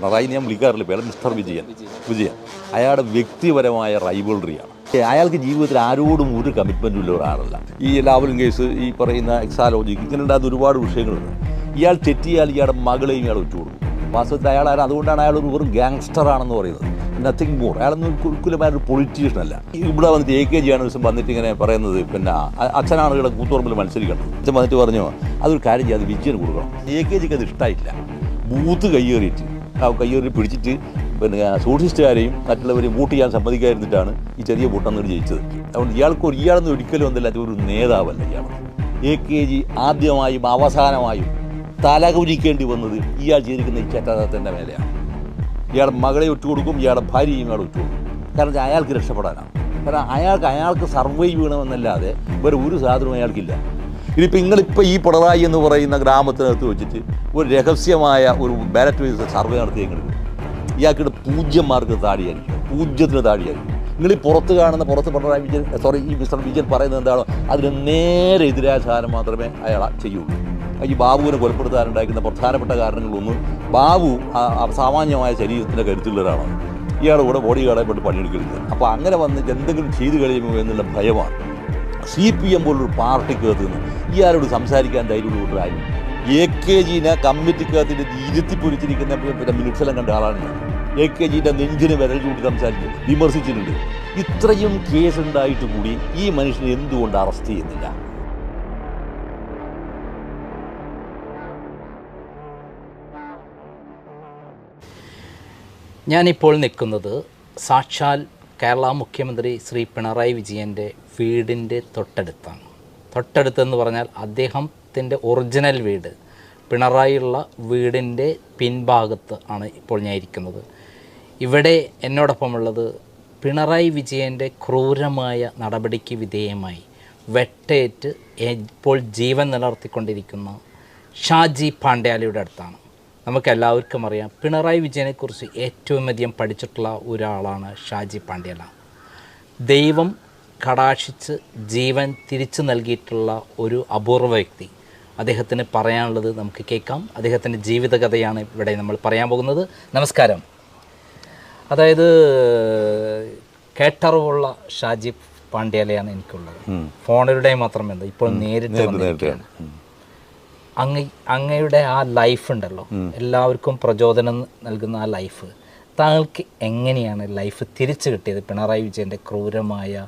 പിണറായി ഞാൻ വിളിക്കാറില്ല. പേര് മിസ്റ്റർ വിജയൻ. വിജയൻ. അയാളുടെ വ്യക്തിപരമായ റൈവലറിയാണ് അയാൾക്ക് ജീവിതത്തിൽ ആരോടും ഒരു കമ്മിറ്റ്മെന്റും ഉള്ള ഒരാളല്ല. ഈ ലാവലും കേസ് ഈ പറയുന്ന എക്സാലോജി ഇങ്ങനെ ഉണ്ടാകുന്ന ഒരുപാട് വിഷയങ്ങളുണ്ട്. ഇയാൾ തെറ്റിയാൽ ഇയാളുടെ മകളെയും ഇയാൾ വെച്ചുകൊടുക്കും വാസ്തവത്തിൽ അയാൾ അതുകൊണ്ടാണ് അയാൾ ഒരു വെറും ഗാങ്സ്റ്റർ ആണെന്ന് പറയുന്നത്. നത്തിങ് മോർ അയാളൊന്നും കുൽക്കുലമായ ഒരു പൊളിറ്റീഷ്യൻ അല്ല. ഇവിടെ വന്നിട്ട് എ കെ ജി ആണ് ദിവസം വന്നിട്ട് ഇങ്ങനെ പറയുന്നത് പിന്നെ അച്ഛനാണ് ഇവിടെ കൂത്തുറമ്പിൽ മത്സരിക്കണം. അച്ഛൻ വന്നിട്ട് പറഞ്ഞു അതൊരു കാര്യം ചെയ്യാതെ വിജയന് കൊടുക്കണം. എ കെ ജിക്ക് അത് ഇഷ്ടമായില്ല ബൂത്ത് കയ്യേറിയിട്ട് കയ്യേറി പിടിച്ചിട്ട് പിന്നെ സൂക്ഷിസ്റ്റുകാരെയും മറ്റുള്ളവരെയും വോട്ട് ചെയ്യാൻ സമ്മതിക്കാതിരുന്നിട്ടാണ് ഈ ചെറിയ വോട്ടെന്നോട് ജയിച്ചത്. അതുകൊണ്ട് ഇയാൾക്ക് ഒരു ഇയാളൊന്നും ഒരിക്കലും ഒന്നല്ല ഒരു നേതാവല്ല ഇയാൾ. എ കെ ജി ആദ്യമായും അവസാനമായും തലകുരിക്കേണ്ടി വന്നത് ഇയാൾ ചെയ്തിരിക്കുന്ന ഈ ചറ്റാതത്തിന്റെ മേലെയാണ്. ഇയാളുടെ മകളെ ഒറ്റുകൊടുക്കും ഇയാളുടെ ഭാര്യയും ഇയാൾ ഒറ്റുകൊടുക്കും. കാരണം അയാൾക്ക് രക്ഷപ്പെടാനാണ്. കാരണം അയാൾക്ക് അയാൾക്ക് സർവൈവ് ചെയ്യണമെന്നല്ലാതെ വേറെ ഒരു സാധനവും അയാൾക്കില്ല. ഇതിപ്പോൾ നിങ്ങളിപ്പോൾ ഈ പിണറായി എന്ന് പറയുന്ന ഗ്രാമത്തിനകത്ത് വെച്ചിട്ട് ഒരു രഹസ്യമായ ഒരു ബാലറ്റ് വൈസ് സർവേ നടത്തി നടത്തിയെങ്കിൽ ഇയാൾക്കിടെ പൂജ്യം മാർക്ക് താടിയായിരിക്കും. പൂജ്യത്തിന് താടിയായിരിക്കും. നിങ്ങൾ ഈ പുറത്ത് കാണുന്ന പുറത്ത് പിണറായി വിജയൻ സോറി ഈ മിസ്റ്റർ വിജയൻ പറയുന്നത് എന്താണോ അതിന് നേരെ എതിരായ സാധനം മാത്രമേ അയാൾ ചെയ്യുള്ളൂ. ഈ ബാബുവിനെ കൊലപ്പെടുത്താനുണ്ടായിരിക്കുന്ന പ്രധാനപ്പെട്ട കാരണങ്ങളൊന്നും ബാബു സാമാന്യമായ ശരീരത്തിന്റെ കരുത്തുള്ള ഒരാളാണ് ഇയാളുടെ കൂടെ ബോഡി ഗാർഡായി പെട്ട് പണിയെടുക്കരുത്. അപ്പോൾ അങ്ങനെ വന്ന് എന്തെങ്കിലും ചെയ്തു കഴിയുമോ എന്നുള്ള ഭയമാണ്. സി പി എം പോലൊരു പാർട്ടിക്കകത്ത് നിന്ന് ഇയാളോട് സംസാരിക്കാൻ ധൈര്യമുള്ള ആരും എ കെ ജിനെ കമ്മിറ്റിക്കകത്തിന്റെ ഇരുത്തി പൊരിച്ചിരിക്കുന്ന പിന്നെ മിനിറ്റ്സെല്ലാം കണ്ട ആളാണ് എ കെ ജിന്റെ നെഞ്ചിന് വിരൽ ചൂണ്ടി സംസാരിച്ചു വിമർശിച്ചിട്ടുണ്ട്. ഇത്രയും കേസ് ഉണ്ടായിട്ട് കൂടി ഈ മനുഷ്യനെ എന്തുകൊണ്ട് അറസ്റ്റ് ചെയ്യുന്നില്ല? ഞാനിപ്പോൾ നിൽക്കുന്നത് സാക്ഷാൽ കേരള മുഖ്യമന്ത്രി ശ്രീ പിണറായി വിജയന്റെ വീടിന്റെ തൊട്ടടുത്താണ്. തൊട്ടടുത്തെന്ന് പറഞ്ഞാൽ അദ്ദേഹത്തിന്റെ ഒറിജിനൽ വീട്. പിണറായിയുള്ള വീടിന്റെ പിൻഭാഗത്ത് ആണ് ഇപ്പോൾ ഞാൻ ഇരിക്കുന്നത്. ഇവിടെ എന്നോടൊപ്പമുള്ളത് പിണറായി വിജയന്റെ ക്രൂരമായ നടപടിക്ക് വിധേയമായി വെട്ടേറ്റ് ഇപ്പോൾ ജീവൻ നിലനിർത്തിക്കൊണ്ടിരിക്കുന്ന ഷാജി പാണ്ഡ്യാലയുടെ അടുത്താണ്. നമുക്കെല്ലാവർക്കും അറിയാം പിണറായി വിജയനെക്കുറിച്ച് ഏറ്റവും അധികം പഠിച്ചിട്ടുള്ള ഒരാളാണ് ഷാജി പാണ്ഡ്യാല. ദൈവം കടാക്ഷിച്ച് ജീവൻ തിരിച്ചു നൽകിയിട്ടുള്ള ഒരു അപൂർവ വ്യക്തി. അദ്ദേഹത്തിന് പറയാനുള്ളത് നമുക്ക് കേൾക്കാം. അദ്ദേഹത്തിന്റെ ജീവിതകഥയാണ് ഇവിടെ നമ്മൾ പറയാൻ പോകുന്നത്. നമസ്കാരം. അതായത് കേട്ടറിവുള്ള ഷാജി പാണ്ഡ്യാലയാണ് എനിക്കുള്ളത്. ഫോണിലൂടെ മാത്രമേ ഇപ്പോൾ നേരിട്ട് നേരിട്ട് വന്നിരിക്കുകയാണ്. അങ്ങ അങ്ങയുടെ ആ ലൈഫ് ഉണ്ടല്ലോ. എല്ലാവർക്കും പ്രചോദനം നൽകുന്ന ആ ലൈഫ്. താങ്കൾക്ക് എങ്ങനെയാണ് ലൈഫ് തിരിച്ചു കിട്ടിയത്? പിണറായി വിജയന്റെ ക്രൂരമായ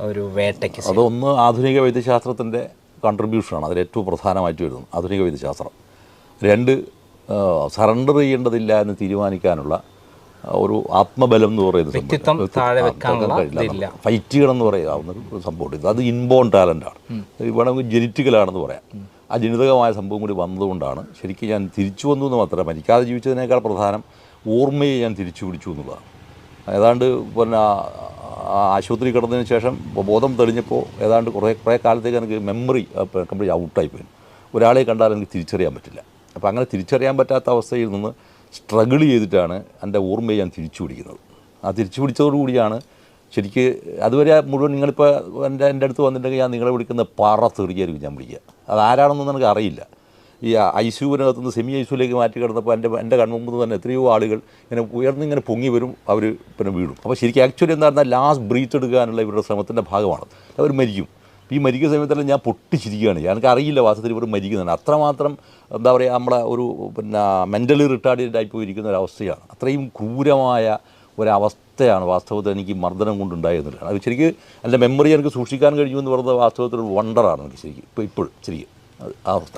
ഒരു വേട്ടയ്ക്ക്? അതൊന്ന് ആധുനിക വൈദ്യശാസ്ത്രത്തിന്റെ കോൺട്രിബ്യൂഷനാണ് അതിൽ ഏറ്റവും പ്രധാനമായിട്ട് വരുന്നത് ആധുനിക വൈദ്യശാസ്ത്രം. രണ്ട് സറണ്ടർ ചെയ്യേണ്ടതില്ല എന്ന് തീരുമാനിക്കാനുള്ള ഒരു ആത്മബലം എന്ന് പറയുന്നത് ഫൈറ്റുകൾ എന്ന് പറയാവുന്ന ഒരു സംഭവമുണ്ട്. അത് ഇൻബോൺ ടാലന്റാണ് വേണമെങ്കിൽ ജനിറ്റുകളാണെന്ന് പറയാം. ആ ജനിതകമായ സംഭവം കൂടി വന്നതുകൊണ്ടാണ് ശരിക്കും ഞാൻ തിരിച്ചു വന്നു എന്ന് മാത്രമല്ല മരിക്കാതെ ജീവിച്ചതിനേക്കാൾ പ്രധാനം ഓർമ്മയെ ഞാൻ തിരിച്ചു പിടിച്ചു എന്നുള്ളതാണ്. ഏതാണ്ട് പിന്നെ ആശുപത്രി കിടന്നതിന് ശേഷം ബോധം തെളിഞ്ഞപ്പോൾ ഏതാണ്ട് കുറേ കുറേ കാലത്തേക്ക് എനിക്ക് മെമ്മറി കംപ്ലീറ്റ് ഔട്ടായി പോയി. ഒരാളെ കണ്ടാൽ എനിക്ക് തിരിച്ചറിയാൻ പറ്റില്ല. അപ്പോൾ അങ്ങനെ തിരിച്ചറിയാൻ പറ്റാത്ത അവസ്ഥയിൽ നിന്ന് സ്ട്രഗിൾ ചെയ്തിട്ടാണ് എന്റെ ഓർമ്മയെ ഞാൻ തിരിച്ചു പിടിക്കുന്നത്. ആ തിരിച്ചു പിടിച്ചതോടുകൂടിയാണ് ശരിക്ക് അതുവരെ മുഴുവൻ നിങ്ങളിപ്പോൾ എന്റെ എന്റെ അടുത്ത് വന്നിട്ടുണ്ടെങ്കിൽ ഞാൻ നിങ്ങളെ വിളിക്കുന്ന പാറ തെറിയായിരിക്കും ഞാൻ വിളിക്കുക. അത് ആരാണെന്നൊന്നും എനിക്ക് അറിയില്ല. ഈ ഐ സെമി ഐ സിയുലേക്ക് മാറ്റി കിടന്നപ്പോൾ എന്റെ എന്റെ കൺമുമ്പ് തന്നെ എത്രയോ ആളുകൾ ഇങ്ങനെ ഉയർന്നിങ്ങനെ പൊങ്ങി വരും അവർ പിന്നെ വീഴും. അപ്പോൾ ശരിക്കും ആക്ച്വലി എന്താ ലാസ്റ്റ് ബ്രീത്ത് എടുക്കാനുള്ള ഇവരുടെ ശ്രമത്തിന്റെ ഭാഗമാണ്. അവർ മരിക്കും. ഈ മരിക്കുന്ന സമയത്തെല്ലാം ഞാൻ പൊട്ടിച്ചിരിക്കുകയാണ്. എനിക്ക് അറിയില്ല വാസ്തവത്തിൽ ഇവർ മരിക്കുന്നതാണ് അത്രമാത്രം എന്താ പറയുക നമ്മളെ ഒരു പിന്നെ മെന്റലി റിട്ടാർഡഡ് ആയി പോയിരിക്കുന്ന ഒരു അവസ്ഥയാണ്. അത്രയും ക്രൂരമായ ഒരവസ്ഥയാണ് വാസ്തവത്തിൽ എനിക്ക് മർദ്ദനം കൊണ്ടുണ്ടായിരുന്നില്ല അത് ശരിക്കും എന്റെ മെമ്മറി എനിക്ക് സൂക്ഷിക്കാൻ കഴിയുമെന്ന് പറയുന്നത് വാസ്തവത്തിൽ ഒരു വണ്ടറാണ് എനിക്ക് ശരിക്കും. ഇപ്പോൾ ഇപ്പോഴും ശരിക്കും.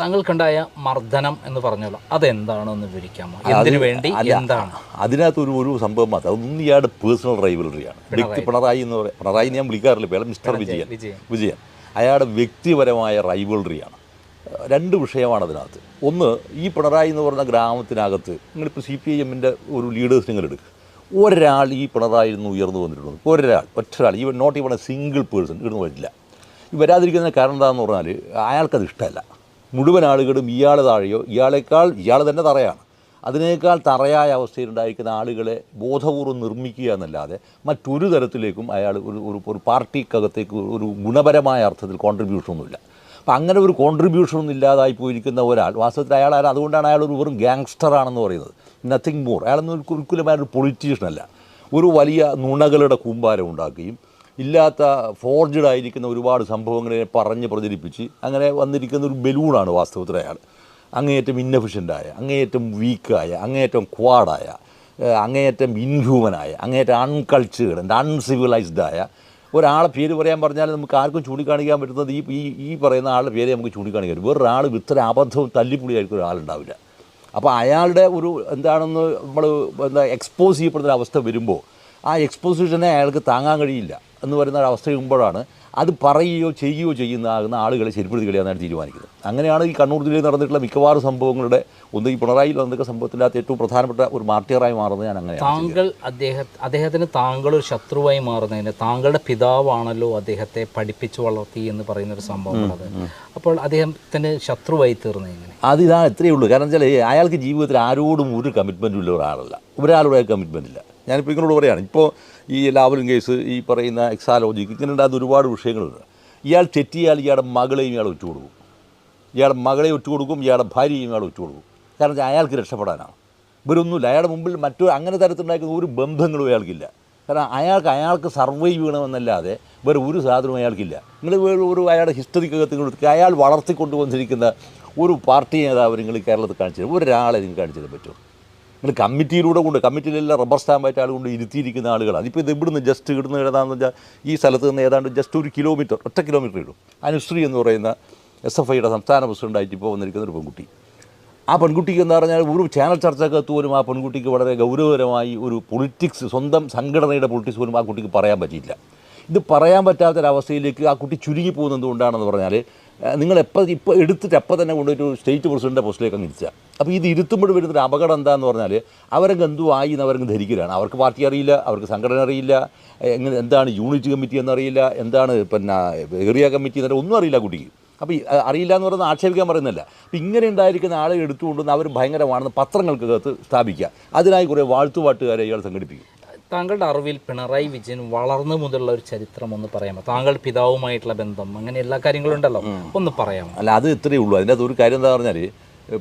താങ്കൾക്കുണ്ടായ മർദ്ദനം എന്ന് പറഞ്ഞല്ലോ അതെന്താണെന്ന് വിവരിക്കാമോ? അതിനു വേണ്ടി? എന്താണ്? അതിനകത്ത് ഒരു ഒരു സംഭവം മാത്രം. അതൊന്നും ഇയാളുടെ പേഴ്സണൽ റൈവലറിയാണ് വ്യക്തി പിണറായി എന്ന് പറയാം പിണറായി ഞാൻ വിളിക്കാറില്ല പേര് മിസ്റ്റർ വിജയൻ വിജയൻ. അയാളുടെ വ്യക്തിപരമായ റൈവലറിയാണ് രണ്ട് വിഷയമാണ് അതിനകത്ത്. ഒന്ന് ഈ പിണറായി എന്ന് പറഞ്ഞ ഗ്രാമത്തിനകത്ത് നിങ്ങളിപ്പോൾ സി പി ഐ എമ്മിന്റെ ഒരു ലീഡേഴ്സ് നിങ്ങൾ എടുക്കുക ഒരാൾ ഈ പിണറായി നിന്ന് ഉയർന്നു വന്നിട്ടുണ്ട്? ഒരാൾ ഒറ്റരാൾ ഈ not even a single person ഇടുന്നു വരില്ല. ഈ വരാതിരിക്കുന്നതിന് കാരണം എന്താണെന്ന് പറഞ്ഞാൽ അയാൾക്കത് ഇഷ്ടമല്ല. മുഴുവൻ ആളുകളും ഇയാൾ താഴെയോ ഇയാളെക്കാൾ ഇയാൾ തന്നെ തറയാണ്. അതിനേക്കാൾ തറയായ അവസ്ഥയിലുണ്ടായിരിക്കുന്ന ആളുകളെ ബോധപൂർവം നിർമ്മിക്കുക എന്നല്ലാതെ മറ്റൊരു തരത്തിലേക്കും അയാൾ ഒരു ഒരു ഒരു പാർട്ടിക്കകത്തേക്ക് ഒരു ഗുണപരമായ അർത്ഥത്തിൽ കോൺട്രിബ്യൂഷനൊന്നുമില്ല. അപ്പം അങ്ങനെ ഒരു കോൺട്രിബ്യൂഷനൊന്നും ഇല്ലാതായി പോയിരിക്കുന്ന ഒരാൾ വാസ്തവത്തിൽ അയാൾ അതുകൊണ്ടാണ് അയാൾ ഒരു വെറും ഗ്യാങ്സ്റ്ററാണെന്ന് പറയുന്നത്. നത്തിങ് മോർ അയാളൊന്നും ഒരിക്കലും അയാൾ ഒരു പൊളിറ്റീഷ്യനല്ല ഒരു വലിയ നുണകളുടെ കൂമ്പാരം ഉണ്ടാക്കുകയും ഇല്ലാത്ത ഫോർജഡ് ആയിരിക്കുന്ന ഒരുപാട് സംഭവങ്ങളെ പറഞ്ഞ് പ്രചരിപ്പിച്ച് അങ്ങനെ വന്നിരിക്കുന്ന ഒരു ബലൂണാണ് വാസ്തവത്തിൽ അയാൾ. അങ്ങേയറ്റം ഇന്നഫിഷ്യന്റായ അങ്ങേയറ്റം വീക്കായ അങ്ങേയറ്റം ക്വാഡായ അങ്ങേയറ്റം ഇൻഹ്യൂമനായ അങ്ങേയറ്റം അൺകൾച്ചേർഡ് അൺസിവിലൈസ്ഡ് ആയ. ഒരാളെ പേര് പറയാൻ പറഞ്ഞാൽ നമുക്ക് ആർക്കും ചൂണ്ടിക്കാണിക്കാൻ പറ്റുന്നത് ഈ ഈ ഈ പറയുന്ന ആളുടെ പേരെ നമുക്ക് ചൂണ്ടിക്കാണിക്കാൻ പറ്റും. വേറൊരാൾ ഇത്ര അബദ്ധവും തല്ലിപ്പൊളിയായിരിക്കും ഒരാളുണ്ടാവില്ല. അപ്പോൾ അയാളുടെ ഒരു എന്താണെന്ന് നമ്മൾ എന്താ എക്സ്പോസ് ചെയ്യപ്പെടുന്ന അവസ്ഥ വരുമ്പോൾ ആ എക്സ്പോസിഷനെ അയാൾക്ക് താങ്ങാൻ കഴിയില്ല. എന്ന് പറയുന്ന ഒരു അവസ്ഥ വരുമ്പോഴാണ് അത് പറയുകയോ ചെയ്യുകയോ ചെയ്യുന്ന ആകുന്ന ആളുകളെ ശരിപ്പെടുത്തി കളയാനാണ് തീരുമാനിക്കുന്നത്. അങ്ങനെയാണ് ഈ കണ്ണൂർ ജില്ലയിൽ നടന്നിട്ടുള്ള മിക്കവാറും സംഭവങ്ങളുടെ ഒന്ന് ഈ പിണറായി വന്നൊക്കെ സംഭവത്തിന്റെ ഏറ്റവും പ്രധാനപ്പെട്ട ഒരു മാർട്ടിയറായി മാറുന്നത് ഞാൻ അങ്ങനെ താങ്കൾ അദ്ദേഹ അദ്ദേഹത്തിന് താങ്കൾ ഒരു ശത്രുവായി മാറുന്നതിന് താങ്കളുടെ പിതാവാണല്ലോ അദ്ദേഹത്തെ പഠിപ്പിച്ചു വളർത്തി എന്ന് പറയുന്ന ഒരു സംഭവം അപ്പോൾ അദ്ദേഹത്തിന് ശത്രുവായി തീർന്നു എങ്ങനെ? അത് ഇതാണ് ഇത്രയേ ഉള്ളൂ. കാരണം വെച്ചാൽ അയാൾക്ക് ജീവിതത്തിൽ ആരോടും ഒരു കമ്മിറ്റ്മെന്റും ഉള്ള ഒരാളല്ല. ഒരാളുടെ കമ്മിറ്റ്മെന്റ് ഇല്ല. ഞാനിപ്പോൾ ഇങ്ങനോട് പറയുകയാണ് ഇപ്പോൾ ഈ ലാവലും കേസ് ഈ പറയുന്ന എക്സാലോജിക്ക് ഇങ്ങനെ ഉണ്ടാകുന്ന ഒരുപാട് വിഷയങ്ങളുണ്ട്. ഇയാൾ തെറ്റിയാൽ ഇയാളുടെ മകളെയും ഇയാൾ ഒറ്റ കൊടുക്കും ഇയാളുടെ മകളെ ഒറ്റ കൊടുക്കും ഇയാളുടെ ഭാര്യയും ഇയാൾ ഒറ്റ കൊടുക്കും കാരണം അയാൾക്ക് രക്ഷപ്പെടാനാണ്. ഇവരൊന്നുമില്ല. അയാളുടെ മുമ്പിൽ മറ്റു അങ്ങനെ തരത്തിലുണ്ടാക്കുന്ന ഒരു ബന്ധങ്ങളും അയാൾക്കില്ല. കാരണം അയാൾക്ക് അയാൾക്ക് സർവൈവ് ചെയ്യണമെന്നല്ലാതെ വേറെ ഒരു സാധനവും അയാൾക്കില്ല. നിങ്ങൾ ഒരു അയാളുടെ ഹിസ്റ്ററിക്കകത്ത് നിങ്ങൾ അയാൾ വളർത്തിക്കൊണ്ടുവന്നിരിക്കുന്ന ഒരു പാർട്ടി നേതാവ് നിങ്ങൾ കേരളത്തിൽ കാണിച്ചു തരും. ഒരാളെ നിങ്ങൾ കാണിച്ചു തരാൻ പറ്റുമോ? നിങ്ങൾ കമ്മിറ്റിയിലൂടെ കൊണ്ട് കമ്മിറ്റിയിലെല്ലാം റബ്ബർ സ്റ്റാമ്പായിട്ട് ആൾ കൊണ്ട് ഇരുത്തിയിരിക്കുന്ന ആളുകൾ അതിപ്പോൾ ഇത് ഇവിടുന്ന് ജസ്റ്റ് ഇവിടുന്ന് ഏതാണെന്ന് വെച്ചാൽ ഈ സ്ഥലത്ത് നിന്ന് ഏതാണ്ട് ജസ്റ്റ് ഒരു കിലോമീറ്റർ ഒറ്റ കിലോമീറ്റർ ഇടും അനുശ്രീ എന്ന് പറയുന്ന എസ് എഫ് ഐയുടെ സംസ്ഥാന പ്രസിഡന്റായിട്ട് ഇപ്പോൾ വന്നിരിക്കുന്ന ഒരു പെൺകുട്ടി. ആ പെൺകുട്ടിക്ക് എന്ന് പറഞ്ഞാൽ ഒരു ചാനൽ ചർച്ചക്കകത്ത് പോലും ആ പെൺകുട്ടിക്ക് വളരെ ഗൗരവകരമായി ഒരു പൊളിറ്റിക്സ് സ്വന്തം സംഘടനയുടെ പൊളിറ്റിക്സ് പോലും ആ കുട്ടിക്ക് പറയാൻ പറ്റിയില്ല. ഇത് പറയാൻ പറ്റാത്തൊരവസ്ഥയിലേക്ക് ആ കുട്ടി ചുരുങ്ങി പോകുന്നത് എന്തുകൊണ്ടാണെന്ന് പറഞ്ഞാൽ നിങ്ങൾ എപ്പോൾ ഇപ്പോൾ എടുത്തിട്ട് എപ്പോൾ തന്നെ കൊണ്ടൊരു സ്റ്റേറ്റ് പ്രസിഡന്റെ പോസ്റ്റിലേക്ക് അങ്ങ് ഇരിച്ചാൽ അപ്പോൾ ഇത് ഇരുത്തുമ്പോൾ വരുന്നൊരു അപകടം എന്താണെന്ന് പറഞ്ഞാൽ അവരങ്ങ് ആയി എന്ന് അവരങ്ങ് ധരിക്കലാണ്. അവർക്ക് പാർട്ടി അറിയില്ല അവർക്ക് സംഘടന അറിയില്ല എങ്ങനെ എന്താണ് യൂണിറ്റ് കമ്മിറ്റി എന്നറിയില്ല എന്താണ് പിന്നെ ഏറിയ കമ്മിറ്റി എന്നറിയില്ല ഒന്നും അറിയില്ല കുട്ടിക്ക് അപ്പോൾ അറിയില്ല എന്ന് പറയുന്നത് ആക്ഷേപിക്കാൻ പറയുന്നില്ല അപ്പോൾ ഇങ്ങനെ ഉണ്ടായിരിക്കുന്ന ആളെ എടുത്തുകൊണ്ടുവന്ന് അവർ ഭയങ്കരമാണെന്ന് പത്രങ്ങൾക്കകത്ത് സ്ഥാപിക്കുക. അതിനായി കുറേ വാഴ്ത്തുപാട്ടുകാരെ ഇയാൾ സംഘടിപ്പിക്കും. താങ്കളുടെ അറിവിൽ പിണറായി വിജയൻ വളർന്നു മുതലുള്ള ഒരു ചരിത്രം ഒന്ന് പറയാമോ? താങ്കൾ പിതാവുമായിട്ടുള്ള ബന്ധം അങ്ങനെ എല്ലാ കാര്യങ്ങളും ഉണ്ടല്ലോ. ഒന്ന് പറയാമോ? അല്ല അത് ഇത്രയേ ഉള്ളൂ. അതിന്റെ അത് ഒരു കാര്യം എന്താ പറഞ്ഞാൽ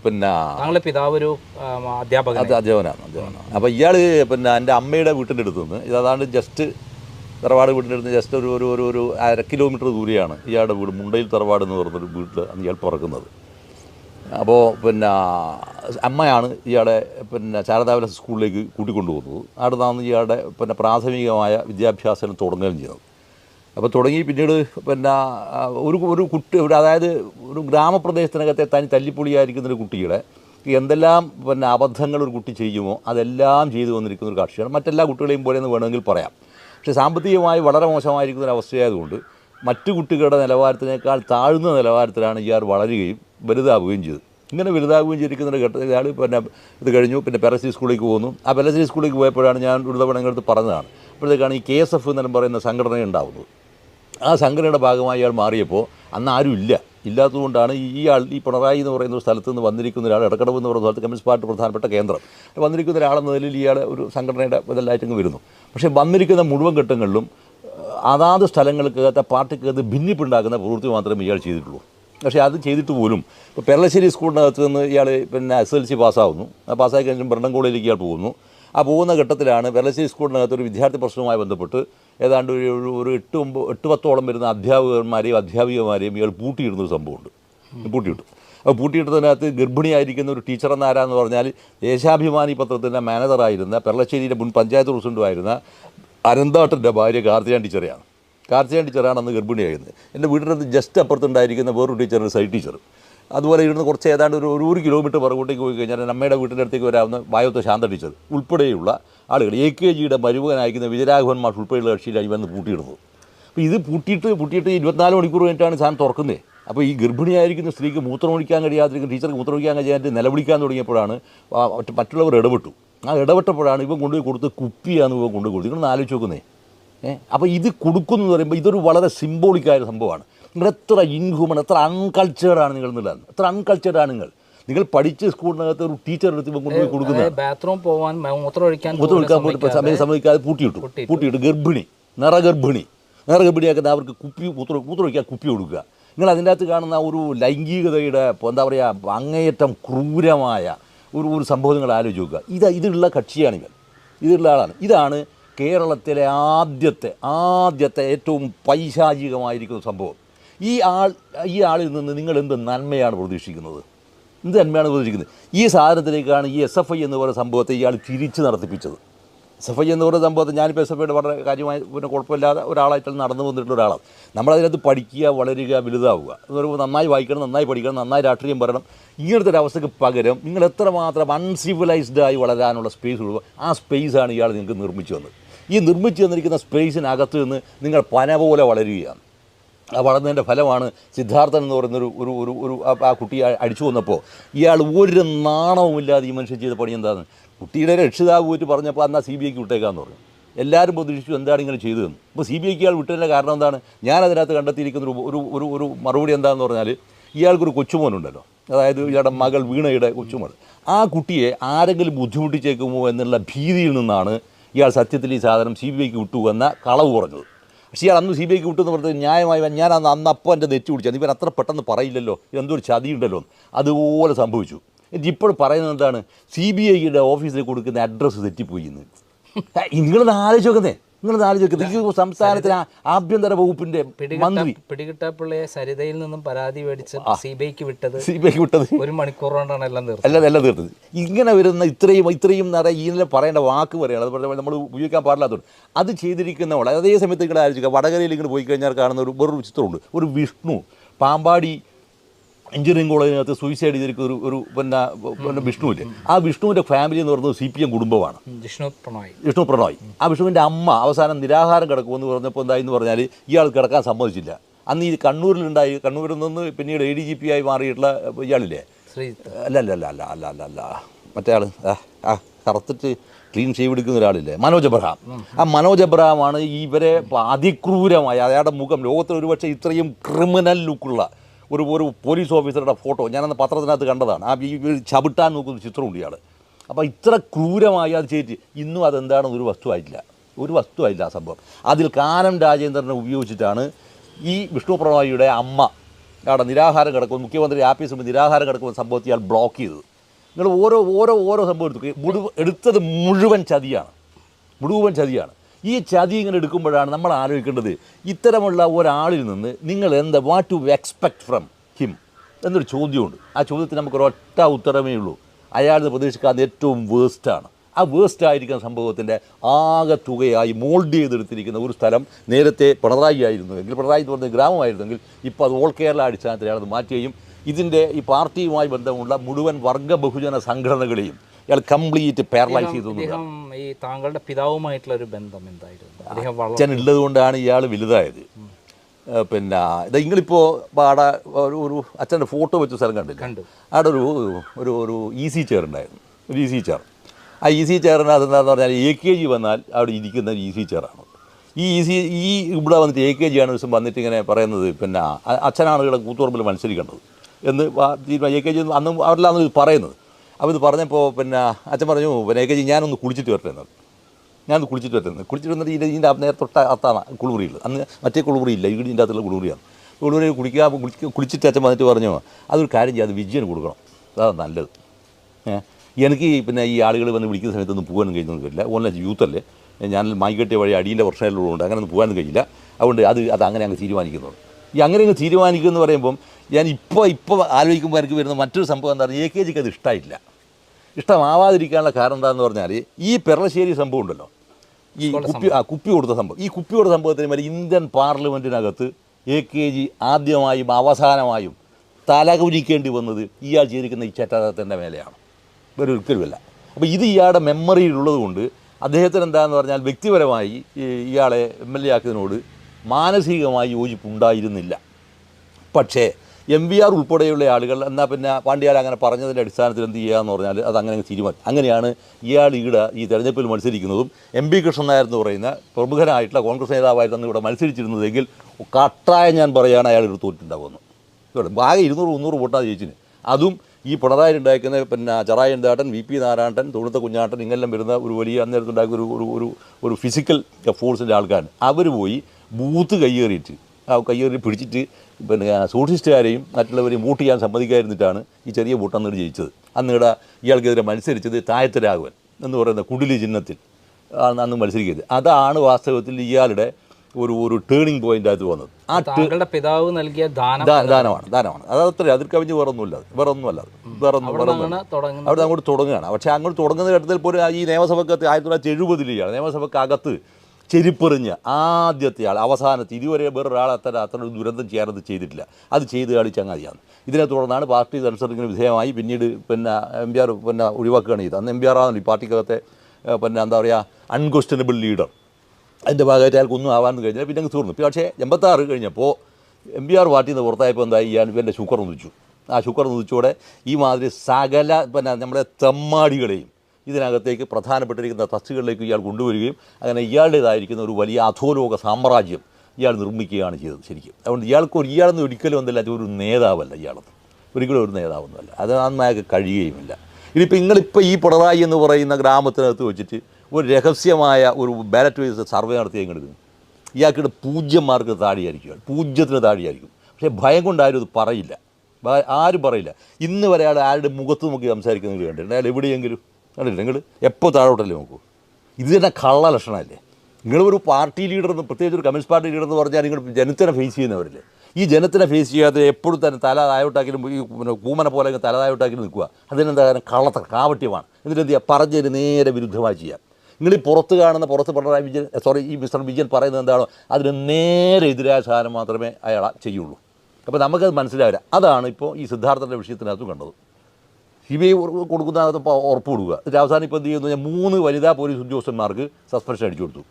പിന്നെ താങ്കളുടെ പിതാവ് ഒരു അധ്യാപകൻ അത് അധ്യാപനാണ് അധ്യാപനാണ് അപ്പോൾ ഇയാൾ പിന്നെ എന്റെ അമ്മയുടെ വീട്ടിന്റെ അടുത്ത് നിന്ന് ഇതാണ്ട് ജസ്റ്റ് തറവാട് വീടിന്റെ അടുത്ത് ജസ്റ്റ് ഒരു ഒരു ഒരു ഒരു അര കിലോമീറ്റർ ദൂരെയാണ് ഇയാളുടെ വീട് മുണ്ടയിൽ തറവാട് എന്ന് പറഞ്ഞൊരു വീട്ടിൽ ഇയാൾ പിറക്കുന്നത്. അപ്പോൾ പിന്നെ അമ്മയാണ് ഇയാളെ പിന്നെ ശാരദാവില സ്കൂളിലേക്ക് കൂട്ടിക്കൊണ്ടുപോകുന്നത്. അവിടെ നിന്നാണ് ഇയാളുടെ പിന്നെ പ്രാഥമികമായ വിദ്യാഭ്യാസം തുടങ്ങുകയും ചെയ്യുന്നത് അപ്പോൾ തുടങ്ങി പിന്നീട് പിന്നെ ഒരു ഒരു കുട്ടി ഒരു അതായത് ഒരു ഗ്രാമപ്രദേശത്തിനകത്തെ തനി തല്ലിപ്പൊളിയായിരിക്കുന്ന ഒരു കുട്ടിയുടെ എന്തെല്ലാം പിന്നെ അബദ്ധങ്ങൾ ഒരു കുട്ടി ചെയ്യുമോ അതെല്ലാം ചെയ്തു വന്നിരിക്കുന്ന ഒരു കക്ഷിയാണ് മറ്റെല്ലാ കുട്ടികളെയും പോലെ എന്ന് വേണമെങ്കിൽ പറയാം. പക്ഷേ സാമ്പത്തികമായി വളരെ മോശമായിരിക്കുന്ന ഒരു അവസ്ഥയായതുകൊണ്ട് മറ്റു കുട്ടികളുടെ നിലവാരത്തിനേക്കാൾ താഴ്ന്ന നിലവാരത്തിലാണ് ഇയാൾ വളരുകയും വലുതാവുകയും ചെയ്തത്. ഇങ്ങനെ വലുതാകുകയും ചെയ്തിരിക്കുന്ന ഘട്ടത്തിൽ ഇയാൾ പിന്നെ ഇത് കഴിഞ്ഞു. പിന്നെ പെരസി സ്കൂളിലേക്ക് പോകുന്നു ആ പെരസി സ്കൂളിലേക്ക് പോയപ്പോഴാണ് ഞാൻ ഒരു തവണ എടുത്ത് പറഞ്ഞതാണ്. അപ്പോഴത്തേക്കാണ് ഈ കെ എസ് എഫ് എന്നും പറയുന്ന സംഘടന ഉണ്ടാവുന്നത്. ആ സംഘടനയുടെ ഭാഗമായി ഇയാൾ മാറിയപ്പോൾ അന്ന് ആരും ഇല്ല. ഇല്ലാത്തതുകൊണ്ടാണ് ഈ ആൾ ഈ പിണറായി എന്ന് പറയുന്ന സ്ഥലത്ത് നിന്ന് വന്നിരിക്കുന്ന ഒരാൾ ഇടക്കടവ് എന്ന് പറയുന്ന സ്ഥലത്ത് കമ്മ്യൂണിസ്റ്റ് പാർട്ടി പ്രധാനപ്പെട്ട കേന്ദ്രം. വന്നിരിക്കുന്ന ഒരാളെന്ന നിലയിൽ ഇയാൾ ഒരു സംഘടനയുടെ ഇതെല്ലായിട്ട് വരുന്നു. പക്ഷേ വന്നിരിക്കുന്ന മുഴുവൻ ഘട്ടങ്ങളിലും അതാത് സ്ഥലങ്ങൾക്കകത്ത് പാർട്ടിക്കകത്ത് ഭിന്നിപ്പുണ്ടാക്കുന്ന പ്രവൃത്തി മാത്രമേ ഇയാൾ ചെയ്തിട്ടുള്ളൂ. പക്ഷേ അത് ചെയ്തിട്ട് പോലും ഇപ്പോൾ പെരളശ്ശേരി സ്കൂളിനകത്ത് നിന്ന് ഇയാൾ പിന്നെ എസ് എൽ സി പാസ്സാവുന്നു. ആ പാസ്സായി കഴിഞ്ഞാൽ ബ്രണ്ടൻകോളിലേക്ക് ഇയാൾ പോകുന്നു. ആ പോകുന്ന ഘട്ടത്തിലാണ് പെരളശ്ശേരി സ്കൂളിനകത്ത് ഒരു വിദ്യാർത്ഥി പ്രശ്നവുമായി ബന്ധപ്പെട്ട് ഏതാണ്ട് ഒരു ഒരു എട്ട് ഒമ്പത് എട്ട് പത്തോളം വരുന്ന അധ്യാപകന്മാരെയും അധ്യാപികമാരെയും ഇയാൾ പൂട്ടിയിടുന്നൊരു സംഭവമുണ്ട്. പൂട്ടിയിട്ടു. അപ്പോൾ പൂട്ടിയിട്ടതിനകത്ത് ഗർഭിണിയായിരിക്കുന്ന ഒരു ടീച്ചർ എന്നാരാന്ന് പറഞ്ഞാൽ ദേശാഭിമാനി പത്രത്തിന്റെ മാനേജറായിരുന്ന പെരളശ്ശേരിയുടെ മുൻ പഞ്ചായത്ത് പ്രസിഡന്റുമായിരുന്ന അനന്താട്ടന്റെ ഭാര്യ കാർത്തിയാൻ ടീച്ചറെയാണ്. കാർത്തിയാൻ ടീച്ചറാണ് അന്ന് ഗർഭിണിയായിരുന്നത്. എന്റെ വീടിന്റെ അടുത്ത് ജസ്റ്റ് അപ്പുറത്തുണ്ടായിരിക്കുന്ന വേറൊരു ടീച്ചർ സൈ ടീച്ചർ. അതുപോലെ ഇവിടുന്ന് കുറച്ച് ഏതാണ്ട് ഒരു ഒരു കിലോമീറ്റർ പുറകോട്ടേക്ക് പോയി കഴിഞ്ഞാൽ എന്റെ അമ്മയുടെ വീട്ടിന്റെ അടുത്തേക്ക് വരാവുന്ന വായത്തെ ശാന്ത ടീച്ചർ ഉൾപ്പെടെയുള്ള ആളുകൾ എ കെ ജിയുടെ മരുമകനായിരിക്കുന്ന വിജയരാഘവൻ മാഷ് ഉൾപ്പെടെയുള്ള കക്ഷിയിലാണ് ഇവന്ന് പൂട്ടിയിടുന്നത് അപ്പോൾ ഇത് പൂട്ടിയിട്ട് പൂട്ടിയിട്ട് ഇരുപത്തിനാല് മണിക്കൂർ കഴിഞ്ഞിട്ടാണ് സാധനം തുറക്കുന്നത് അപ്പോൾ ഈ ഗർഭിണിയായിരിക്കുന്ന സ്ത്രീക്ക് മൂത്രമൊഴിക്കാൻ കഴിയാതിരിക്കുന്ന ടീച്ചർക്ക് മൂത്രമൊഴിക്കാൻ കഴിയാതെ നിലവിളിക്കാൻ തുടങ്ങിയപ്പോഴാണ് മറ്റുള്ളവർ ഇടപെട്ടു. ആ ഇടപെട്ടപ്പോഴാണ് ഇവൻ കൊണ്ടുപോയി കൊടുത്ത് കുപ്പിയാണ് ഇവൻ കൊണ്ടുപോയി കൊടുത്തത്. നിങ്ങൾ ആലോചിച്ച് നോക്കുന്നേ. അപ്പോൾ ഇത് കൊടുക്കുന്നു എന്ന് പറയുമ്പോൾ ഇതൊരു വളരെ സിംബോളിക്കായ സംഭവമാണ്. നിങ്ങൾ എത്ര ഇൻഹ്യൂമൺ എത്ര അൺകൾച്ചേർഡാണ് നിങ്ങൾ എന്നുള്ളതാണ് എത്ര അൺകൾച്ചേർഡാണ് നിങ്ങൾ. നിങ്ങൾ പഠിച്ച സ്കൂളിനകത്ത് ഒരു ടീച്ചർ എടുത്ത് കൊണ്ടുപോയി കൊടുക്കുന്നത് ബാത്റൂം പോവാൻ മൂത്രം ഒഴിക്കാൻ മൂത്രം ഒഴിക്കാൻ പോയിട്ട് സമയം സമ്മതിക്കാതെ പൂട്ടിയിട്ടു. പൂട്ടിയിട്ട്. ഗർഭിണി. നിറഗർഭിണി നിറഗർഭിണിയാക്കുന്ന അവർക്ക് കുപ്പി മൂത്രം ഒഴിക്കാൻ കുപ്പി കൊടുക്കുക. നിങ്ങൾ അതിന്റെ അകത്ത് കാണുന്ന ഒരു ലൈംഗികതയുടെ എന്താ പറയുക അങ്ങേയറ്റം ക്രൂരമായ ഒരു ഒരു സംഭവം നിങ്ങൾ ആലോചിച്ച് നോക്കുക. ഇത് ഇതിലുള്ള കക്ഷിയാണ് ഇവർ ഇതിലുള്ള ആളാണ്. ഇതാണ് കേരളത്തിലെ ആദ്യത്തെ ആദ്യത്തെ ഏറ്റവും പൈശാചികമായിരിക്കുന്ന സംഭവം. ഈ ആൾ ഈ ആളിൽ നിന്ന് നിങ്ങൾ എന്ത് നന്മയാണ് പ്രതീക്ഷിക്കുന്നത്? എന്ത് നന്മയാണ് പ്രതീക്ഷിക്കുന്നത്? ഈ സാധനത്തിലേക്കാണ് ഈ എസ് എഫ് ഐ എന്ന് പറയുന്ന സംഭവത്തെ ഇയാൾ തിരിച്ച് നടത്തിപ്പിച്ചത്. എസ് എഫ് ഐ എന്ന് പറയുന്ന സംഭവത്തെ ഞാനിപ്പോൾ എസ് എഫ് ഐയുടെ വളരെ കാര്യമായി പിന്നെ കുഴപ്പമില്ലാതെ ഒരാളായിട്ട് നടന്നു വന്നിട്ടുള്ള ഒരാളാണ്. നമ്മളതിനകത്ത് പഠിക്കുക വളരുക വലുതാവുക. എന്ന് പറയുമ്പോൾ നന്നായി വായിക്കണം നന്നായി പഠിക്കണം നന്നായി രാഷ്ട്രീയം പറയണം. ഇങ്ങനത്തെ ഒരു അവസ്ഥയ്ക്ക് പകരം നിങ്ങൾ എത്രമാത്രം അൺസിവിലൈസ്ഡായി വളരാനുള്ള സ്പേസ് ഉള്ളൂ. ആ സ്പേസാണ് ഇയാൾ നിങ്ങൾക്ക് നിർമ്മിച്ചു വന്നത് ഈ നിർമ്മിച്ചു തന്നിരിക്കുന്ന സ്പേസിനകത്ത് നിന്ന് നിങ്ങൾ പന പോലെ വളരുകയാണ്. ആ വളർന്നതിന്റെ ഫലമാണ് സിദ്ധാർത്ഥൻ എന്ന് പറയുന്നൊരു ഒരു ഒരു ഒരു ആ- കുട്ടി അടിച്ചു വന്നപ്പോൾ ഇയാൾ ഒരു നാണവുമില്ലാതെ ഈ മനുഷ്യൻ ചെയ്ത പണി എന്താണ് കുട്ടിയുടെ രക്ഷിതാവ് പോയിട്ട് പറഞ്ഞപ്പോൾ അന്നാ സി ബി ഐക്ക് വിട്ടേക്കാന്ന് പറഞ്ഞു. എല്ലാവരും പ്രതീക്ഷിച്ചു എന്താണ് ഇങ്ങനെ ചെയ്തതെന്ന്. അപ്പോൾ സി ബി ഐക്ക് ഇയാൾ വിട്ടതിന്റെ കാരണം എന്താണ്? ഞാൻ അതിനകത്ത് കണ്ടെത്തിയിരിക്കുന്ന ഒരു ഒരു ഒരു മറുപടി എന്താണെന്ന് പറഞ്ഞാൽ ഇയാൾക്കൊരു കൊച്ചുമോനുണ്ടല്ലോ. അതായത് ഇയാളുടെ മകൾ വീണയുടെ കൊച്ചുമോൻ. ആ കുട്ടിയെ ആരെങ്കിലും ബുദ്ധിമുട്ടിച്ചേക്കുമോ എന്നുള്ള ഭീതിയിൽ നിന്നാണ് ഇയാൾ സത്യത്തിൽ ഈ സാധനം സി ബി ഐക്ക് വിട്ടു എന്ന കളവ് പറഞ്ഞത് പക്ഷേ ഇയാൾ അന്ന് സി ബി ഐക്ക് വിട്ടു എന്ന് പറഞ്ഞത് ന്യായമായി ഞാൻ അന്ന് അന്ന് അപ്പം എന്റെ നെറ്റ് പിടിച്ചത് ഇവൻ അത്ര പെട്ടെന്ന് പറയില്ലല്ലോ. ഇതെന്തൊരു ഒരു ചതി ഉണ്ടല്ലോ അതുപോലെ സംഭവിച്ചു. എന്നിട്ട് ഇപ്പോൾ പറയുന്നത് എന്താണ്? സി ബി ഐയുടെ ഓഫീസിൽ കൊടുക്കുന്ന അഡ്രസ്സ് തെറ്റിപ്പോയി എന്ന് നിങ്ങളൊന്ന് ആലോചിച്ച് നോക്കുന്നേ. നിങ്ങളൊന്ന് ആലോചിക്കുന്നത് സംസ്ഥാനത്തിന് ആഭ്യന്തര വകുപ്പിന്റെ മന്ത്രി. പിടികിട്ട പിടികിട്ടപ്പിള്ളയെ സരിതയിൽ നിന്നും പരാതി മേടിച്ച് സി ബി ഐക്ക് വിട്ടത് സി ബി ഐക്ക് വിട്ടത്? ഒരു മണിക്കൂർ കൊണ്ടാണ് എല്ലാം തീർത്തത്. അല്ല എല്ലാം തീർത്തത്. ഇങ്ങനെ വരുന്ന ഇത്രയും ഇത്രയും നിറ ഈനെ പറയേണ്ട വാക്ക് പറയണം. അതുപോലെ നമ്മൾ ഉപയോഗിക്കാൻ പാടില്ലാത്തതുകൊണ്ട്. അത് ചെയ്തിരിക്കുന്നവൾ അതേ സമയത്ത് ഇങ്ങനെ ആലോചിക്കുക. വടകരയിൽ ഇങ്ങനെ പോയി കഴിഞ്ഞാൽ കാണുന്ന ഒരു വേറൊരു ചിത്രമുണ്ട്. ഒരു വിഷ്ണു പാമ്പാടി എഞ്ചിനീയറിംഗ് കോളേജിനകത്ത് സൂയിസൈഡ് ചെയ്തിരിക്കുന്ന ഒരു ഒരു പിന്നെ പിന്നെ വിഷ്ണുവില്ലേ? ആ വിഷ്ണുവിന്റെ ഫാമിലി എന്ന് പറയുന്നത് സി പി എം കുടുംബമാണ്. വിഷ്ണു പ്രണോയ്. വിഷ്ണു പ്രണോയ്. ആ വിഷ്ണുവിന്റെ അമ്മ അവസാനം നിരാഹാരം കിടക്കുമെന്ന് പറഞ്ഞപ്പോൾ എന്തായെന്ന് പറഞ്ഞാൽ ഇയാൾ കിടക്കാൻ സമ്മതിച്ചില്ല. അന്ന് ഈ കണ്ണൂരിലുണ്ടായി കണ്ണൂരിൽ നിന്ന് പിന്നീട് എ ഡി ജി പി ആയി മാറിയിട്ടുള്ള ഇയാളില്ലേ? അല്ല അല്ല അല്ല അല്ല അല്ല അല്ല അല്ല. മറ്റേ ആൾ ആ ആ കറുത്തിട്ട് ക്ലീൻ ഷേവ് എടുക്കുന്ന ഒരാളില്ലേ? മനോജ് അബ്രഹാം. ആ മനോജ് അബ്രഹാമാണ് ഇവരെ അതിക്രൂരമായ അയാളുടെ മുഖം ലോകത്തിൽ ഒരുപക്ഷെ ഇത്രയും ക്രിമിനൽ ലുക്കുള്ള ഒരു ഒരു പോലീസ് ഓഫീസറുടെ ഫോട്ടോ ഞാനന്ന് പത്രത്തിനകത്ത് കണ്ടതാണ്. ആ ഈ ചവിട്ടാൻ നോക്കുന്ന ചിത്രമുണ്ട് ഇയാൾ അപ്പോൾ ഇത്ര ക്രൂരമായി അത് ചെയ്തിട്ട് ഇന്നും അതെന്താണെന്ന് ഒരു വസ്തുവായിട്ടില്ല ഒരു വസ്തുവായില്ല ആ സംഭവം. അതിൽ കാനം രാജേന്ദ്രനെ ഉപയോഗിച്ചിട്ടാണ് ഈ വിഷ്ണു പ്രണോയിയുടെ അമ്മ അവിടെ നിരാഹാരം കിടക്കും മുഖ്യമന്ത്രി ആപ്പീസ് മുമ്പ് നിരാഹാരം കിടക്കുന്ന സംഭവത്തെ ഇയാൾ ബ്ലോക്ക് ചെയ്തത്. നിങ്ങൾ ഓരോ ഓരോ ഓരോ സംഭവം എടുത്തു. എടുത്തത് മുഴുവൻ ചതിയാണ്. മുഴുവൻ ചതിയാണ്. ഈ ചതി ഇങ്ങനെ എടുക്കുമ്പോഴാണ് നമ്മൾ ആലോചിക്കേണ്ടത് ഇത്തരമുള്ള ഒരാളിൽ നിന്ന് നിങ്ങൾ എന്താ what to expect from him എന്നൊരു ചോദ്യമുണ്ട്. ആ ചോദ്യത്തിന് നമുക്കൊരൊറ്റ ഉത്തരമേ ഉള്ളൂ. അയാൾ പ്രതീക്ഷിക്കാതെ ഏറ്റവും വേസ്റ്റാണ് ആ വേസ്റ്റ് ആയിരിക്കുന്ന സംഭവത്തിന്റെ ആകെ തുകയായി മോൾഡ് ചെയ്തെടുത്തിരിക്കുന്ന ഒരു സ്ഥലം നേരത്തെ പിണറായി ആയിരുന്നു. എങ്കിൽ പിണറായി എന്ന് പറഞ്ഞ ഗ്രാമമായിരുന്നെങ്കിൽ ഇപ്പോൾ അത് ഓൾ കേരള അടിസ്ഥാനത്തിലാണ് അത് മാറ്റുകയും ഇതിന്റെ ഈ പാർട്ടിയുമായി ബന്ധമുള്ള മുഴുവൻ വർഗ ബഹുജന സംഘടനകളെയും ഇയാൾ കംപ്ലീറ്റ് പാരലൈസ് ചെയ്തു ഈ താങ്കളുടെ പിതാവുമായിട്ടുള്ള ഒരു ബന്ധം എന്തായിരുന്നു അച്ഛൻ ഉള്ളത് കൊണ്ടാണ് ഇയാൾ വലുതായത്. പിന്നെ ഇത് നിങ്ങളിപ്പോൾ അവിടെ ഒരു ഒരു അച്ഛന്റെ ഫോട്ടോ വെച്ച സ്ഥലം കണ്ടില്ല? കണ്ടു. അവിടെ ഒരു ഒരു ഒരു ഈസി ചെയർ ഉണ്ടായിരുന്നു. ഒരു ഈസി ചെയർ ആ ഈസി ചെയറിനകത്ത് എന്താണെന്ന് പറഞ്ഞാൽ എ കെ ജി വന്നാൽ അവിടെ ഇരിക്കുന്ന ഒരു ഈസി ചെയറാണ് ഈ ഈസി ഈ ഇവിടെ വന്നിട്ട് എ കെ ജി ആണ് ദിവസം വന്നിട്ട് ഇങ്ങനെ പറയുന്നത് പിന്നെ അച്ഛനാണ് ഇവിടെ കൂത്തുറമ്പിൽ മത്സരിക്കേണ്ടത് എന്ന് എ കെ ജി അന്ന് അവരിലാണ് പറയുന്നത്. അപ്പോൾ ഇത് പറഞ്ഞപ്പോൾ പിന്നെ അച്ഛൻ പറഞ്ഞു പിന്നെ ഏകജി ഞാനൊന്ന് കുളിച്ചിട്ട് വരട്ടെ എന്നത് ഞാനൊന്ന് കുളിച്ചിട്ട് വരുന്നത് കുളിച്ചിട്ട് വന്നിട്ട് ഇതിന്റെ ഇതിന്റെ നേരെ തൊട്ട അത്താണ് കുളിമുറിയിൽ അന്ന് മറ്റേ കുളിമുറിയില്ല ഇല്ല ഇതിന്റെ അകത്തുള്ള കുളിമുറിയാണ്. കുളിമുറിയിൽ കുളിക്കുക കുളിച്ച് കുളിച്ചിട്ട് അച്ഛൻ വന്നിട്ട് പറഞ്ഞു അതൊരു കാര്യം ചെയ്യാം അത് വിജയന് കൊടുക്കണം. അതാണ് നല്ലത്. എനിക്ക് പിന്നെ ഈ ആളുകൾ വന്ന് വിളിക്കുന്ന സമയത്തൊന്നും പോകാനും കഴിയുന്നൊന്നും കഴിയില്ല. ഓൺലൈൻ യൂത്തല്ലേ? ഞാൻ മായിക്കെട്ടിയ വഴി അടിയിന്റെ വർഷമായിട്ടുള്ളതുകൊണ്ട് അങ്ങനെ ഒന്നും പോകാനും കഴിയില്ല. അതുകൊണ്ട് അത് അത് അങ്ങനെ അങ്ങ് തീരുമാനിക്കുന്നത് ഈ അങ്ങനെ അങ്ങ് തീരുമാനിക്കും എന്ന് പറയുമ്പം ഞാൻ ഇപ്പോൾ ഇപ്പോൾ ആലോചിക്കുമ്പോൾ എനിക്ക് വരുന്ന മറ്റൊരു സംഭവം എന്താ പറയുക എ കെ ജിക്ക് അത് ഇഷ്ടമായില്ല ഇഷ്ടമാവാതിരിക്കാനുള്ള കാരണം എന്താണെന്ന് പറഞ്ഞാൽ ഈ പെരളശ്ശേരി സംഭവം ഉണ്ടല്ലോ. ഈ കുപ്പി ആ കുപ്പി കൊടുത്ത സംഭവം. ഈ കുപ്പി കൊടുത്ത സംഭവത്തിന് മേലെ ഇന്ത്യൻ പാർലമെന്റിനകത്ത് എ കെ ജി ആദ്യമായും അവസാനമായും തലകുലിക്കേണ്ടി വന്നത് ഇയാൾ ചെയ്തിരിക്കുന്ന ഈ ചറ്റാതത്തിന്റെ മേലെയാണ്. വേറെ ഒരിക്കലുമല്ല. അപ്പോൾ ഇത് ഇയാളുടെ മെമ്മറിയിലുള്ളത് കൊണ്ട് അദ്ദേഹത്തിന് എന്താണെന്ന് പറഞ്ഞാൽ വ്യക്തിപരമായി ഇയാളെ എം എൽ എ ആക്കിയതിനോട് മാനസികമായി യോജിപ്പുണ്ടായിരുന്നില്ല. പക്ഷേ എം വി ആർ ഉൾപ്പെടെയുള്ള ആളുകൾ എന്നാൽ പിന്നെ പാണ്ഡ്യാൽ അങ്ങനെ പറഞ്ഞതിന്റെ അടിസ്ഥാനത്തിൽ എന്ത് ചെയ്യാമെന്ന് പറഞ്ഞാൽ അത് അങ്ങനെ തീരുമാനം അങ്ങനെയാണ് ഇയാൾ ഇവിടെ ഈ തെരഞ്ഞെടുപ്പിൽ മത്സരിക്കുന്നതും എം പി കൃഷ്ണൻ നായർ എന്ന് പറയുന്ന പ്രമുഖനായിട്ടുള്ള കോൺഗ്രസ് നേതാവായിരുന്നു ഇവിടെ മത്സരിച്ചിരുന്നതെങ്കിൽ കട്ടായ ഞാൻ പറയുകയാണ് അയാൾ ഒരു തോറ്റിട്ടുണ്ടാകുമെന്ന് ഇവിടെ ആകെ ഇരുന്നൂറ് മുന്നൂറ് വോട്ടാണ് ജയിച്ചിന്. അതും ഈ പിണറായി ഉണ്ടാക്കുന്ന പിന്നെ ചറായി എന്താട്ടൻ വി പി നാരായണൻ തൊഴുത്ത കുഞ്ഞാട്ടൻ ഇങ്ങനെല്ലാം വരുന്ന ഒരു വലിയ അന്നേരത്തുണ്ടാക്കിയ ഒരു ഒരു ഒരു ഫിസിക്കൽ ഫോഴ്സിന്റെ ആൾക്കാർ അവർ പോയി ബൂത്ത് കയ്യേറിയിട്ട്. ആ കയ്യേറി പിടിച്ചിട്ട് പിന്നെ സോഷ്യലിസ്റ്റുകാരെയും മറ്റുള്ളവരെയും വോട്ട് ചെയ്യാൻ സമ്മതിക്കാതിരുന്നിട്ടാണ് ഈ ചെറിയ വോട്ട് അന്നിട്ട് ജയിച്ചത്. അന്നിട ഇയാൾക്കെതിരെ മത്സരിച്ചത് തായത്തരാഘവൻ എന്ന് പറയുന്ന കുടിലി ചിഹ്നത്തിൽ ആണ് അന്ന് മത്സരിക്കുന്നത്. അതാണ് വാസ്തവത്തിൽ ഇയാളുടെ ഒരു ഒരു ടേണിംഗ് പോയിന്റ് ആയിട്ട് വന്നത്. ആ താങ്കളുടെ പിതാവ് നൽകിയ ദാനം ദാനമാണ് ദാനമാണ്. അത് അത്ര അതിൽ കവിഞ്ഞ് വേറെ ഒന്നുമില്ല. വേറെ ഒന്നുമല്ല. വേറെ ഒന്നും വേറെ അവിടെ അങ്ങോട്ട് തുടങ്ങുകയാണ്. പക്ഷേ അങ്ങോട്ട് തുടങ്ങുന്ന ഘട്ടത്തിൽ പോലും ഈ നിയമസഭക്കകത്ത് ആയിരത്തി തൊള്ളായിരത്തി എഴുപതിലെയാണ് നിയമസഭക്കകത്ത് ചെരിപ്പെറിഞ്ഞ ആദ്യത്തെ ആൾ അവസാനത്തെ ഇതുവരെ വേറൊരാൾ അത്ര അത്ര ഒരു ദുരന്തം ചെയ്യാനത് ചെയ്തിട്ടില്ല. അത് ചെയ്ത് കളി ചങ്ങാതിയാണ് ഇതിനെ തുടർന്നാണ് പാർട്ടി സെൻസറിങ്ങിന് വിധേയമായി പിന്നീട് പിന്നെ എം പി ആർ പിന്നെ ഒഴിവാക്കുകയാണ് ചെയ്തത്. അന്ന് എം പി ആർ ആണല്ലോ ഈ പാർട്ടിക്കകത്തെ പിന്നെ എന്താ പറയുക അൺക്വസ്റ്റനബിൾ ലീഡർ അതിന്റെ ഭാഗമായിട്ട് അയാൾക്കൊന്നും ആവാമെന്ന് കഴിഞ്ഞില്ല പിന്നെ അങ്ങ് തീർന്നു. പക്ഷേ എൺപത്താറ് കഴിഞ്ഞപ്പോൾ എം പി ആർ പാർട്ടിയിൽ നിന്ന് പുറത്തായപ്പോൾ എന്തായി? ഇയാൾ ഇവന്റെ ശുക്ർ നുദിച്ചു. ആ ശുക്ർ നുദിച്ചോടെ ഈ മാതിരി സകല പിന്നെ നമ്മുടെ തെമ്മാടികളെയും ഇതിനകത്തേക്ക് പ്രധാനപ്പെട്ടിരിക്കുന്ന തസ്തികളിലേക്ക് ഇയാൾ കൊണ്ടുവരികയും അങ്ങനെ ഇയാളുടേതായിരിക്കുന്ന ഒരു വലിയ അധോലോക സാമ്രാജ്യം ഇയാൾ നിർമ്മിക്കുകയാണ് ചെയ്തത് ശരിക്കും. അതുകൊണ്ട് ഇയാൾക്ക് ഒരു ഇയാളൊന്നും ഒരിക്കലും ഒന്നല്ല ഒരു നേതാവല്ല ഇയാളൊന്നും. ഒരിക്കലും ഒരു നേതാവൊന്നുമല്ല. അത് നന്നായൊക്കെ കഴിയുകയുമില്ല. ഇനിയിപ്പോൾ നിങ്ങളിപ്പോൾ ഈ പിണറായി എന്ന് പറയുന്ന ഗ്രാമത്തിനകത്ത് വെച്ചിട്ട് ഒരു രഹസ്യമായ ഒരു ബാലറ്റ് വൈസ് സർവേ നടത്തി എങ്ങെടുക്കുന്നു ഇയാൾക്കിടെ പൂജ്യം മാർക്ക് താഴെയായിരിക്കും പൂജ്യത്തിന് താഴെയായിരിക്കും പക്ഷേ ഭയം കൊണ്ട് ആരും ഇത് പറയില്ല. ആരും പറയില്ല. ഇന്ന് വരെ ആൾ ആരുടെ മുഖത്ത് നോക്കി സംസാരിക്കുന്നത് കണ്ടിട്ടുണ്ട്? അയാൾ എവിടെയെങ്കിലും? കണ്ടില്ല നിങ്ങൾ? എപ്പോൾ താഴോട്ടല്ലേ നോക്കൂ? ഇത് തന്നെ കള്ള ലക്ഷണമല്ലേ? നിങ്ങളൊരു പാർട്ടി ലീഡർ എന്ന് പ്രത്യേകിച്ച് ഒരു കമ്മ്യൂണിസ്റ്റ് പാർട്ടി ലീഡർ എന്ന് പറഞ്ഞാൽ നിങ്ങൾ ജനത്തിനെ ഫേസ് ചെയ്യുന്നവരല്ലേ? ഈ ജനത്തിനെ ഫേസ് ചെയ്യാതെ എപ്പോഴും തന്നെ തല തായോട്ടാക്കിലും ഈ കൂമനെ പോലെ തല നിൽക്കുക. അതിനെന്താ കാരണം? കള്ളത്ത കാവട്യമാണ് എന്നിട്ട് എന്ത് ചെയ്യുക പറഞ്ഞതിന് നേരെ വിരുദ്ധമായി ചെയ്യാം. നിങ്ങൾ ഈ പുറത്ത് കാണുന്ന പുറത്ത് പിണറായി വിജയൻ സോറി ഈ മിസ്റ്റർ വിജയൻ പറയുന്നത് എന്താണോ അതിന് നേരെ എതിരായ സാധനം മാത്രമേ അയാൾ ചെയ്യുള്ളൂ. അപ്പോൾ നമുക്കത് മനസ്സിലാവില്ല. അതാണ് ഇപ്പോൾ ഈ സിദ്ധാർത്ഥന്റെ വിഷയത്തിനകത്ത് കണ്ടത്. സി ബി കൊടുക്കുന്ന ഉറപ്പ് കൊടുക്കുക. എന്നിട്ട് അവസാനം ഇപ്പോൾ എന്ത് ചെയ്യുന്നു? ഞാൻ മൂന്ന് വനിതാ പോലീസ് ഉദ്യോഗസ്ഥന്മാർക്ക് സസ്പെൻഷൻ അടിച്ചു കൊടുത്തു.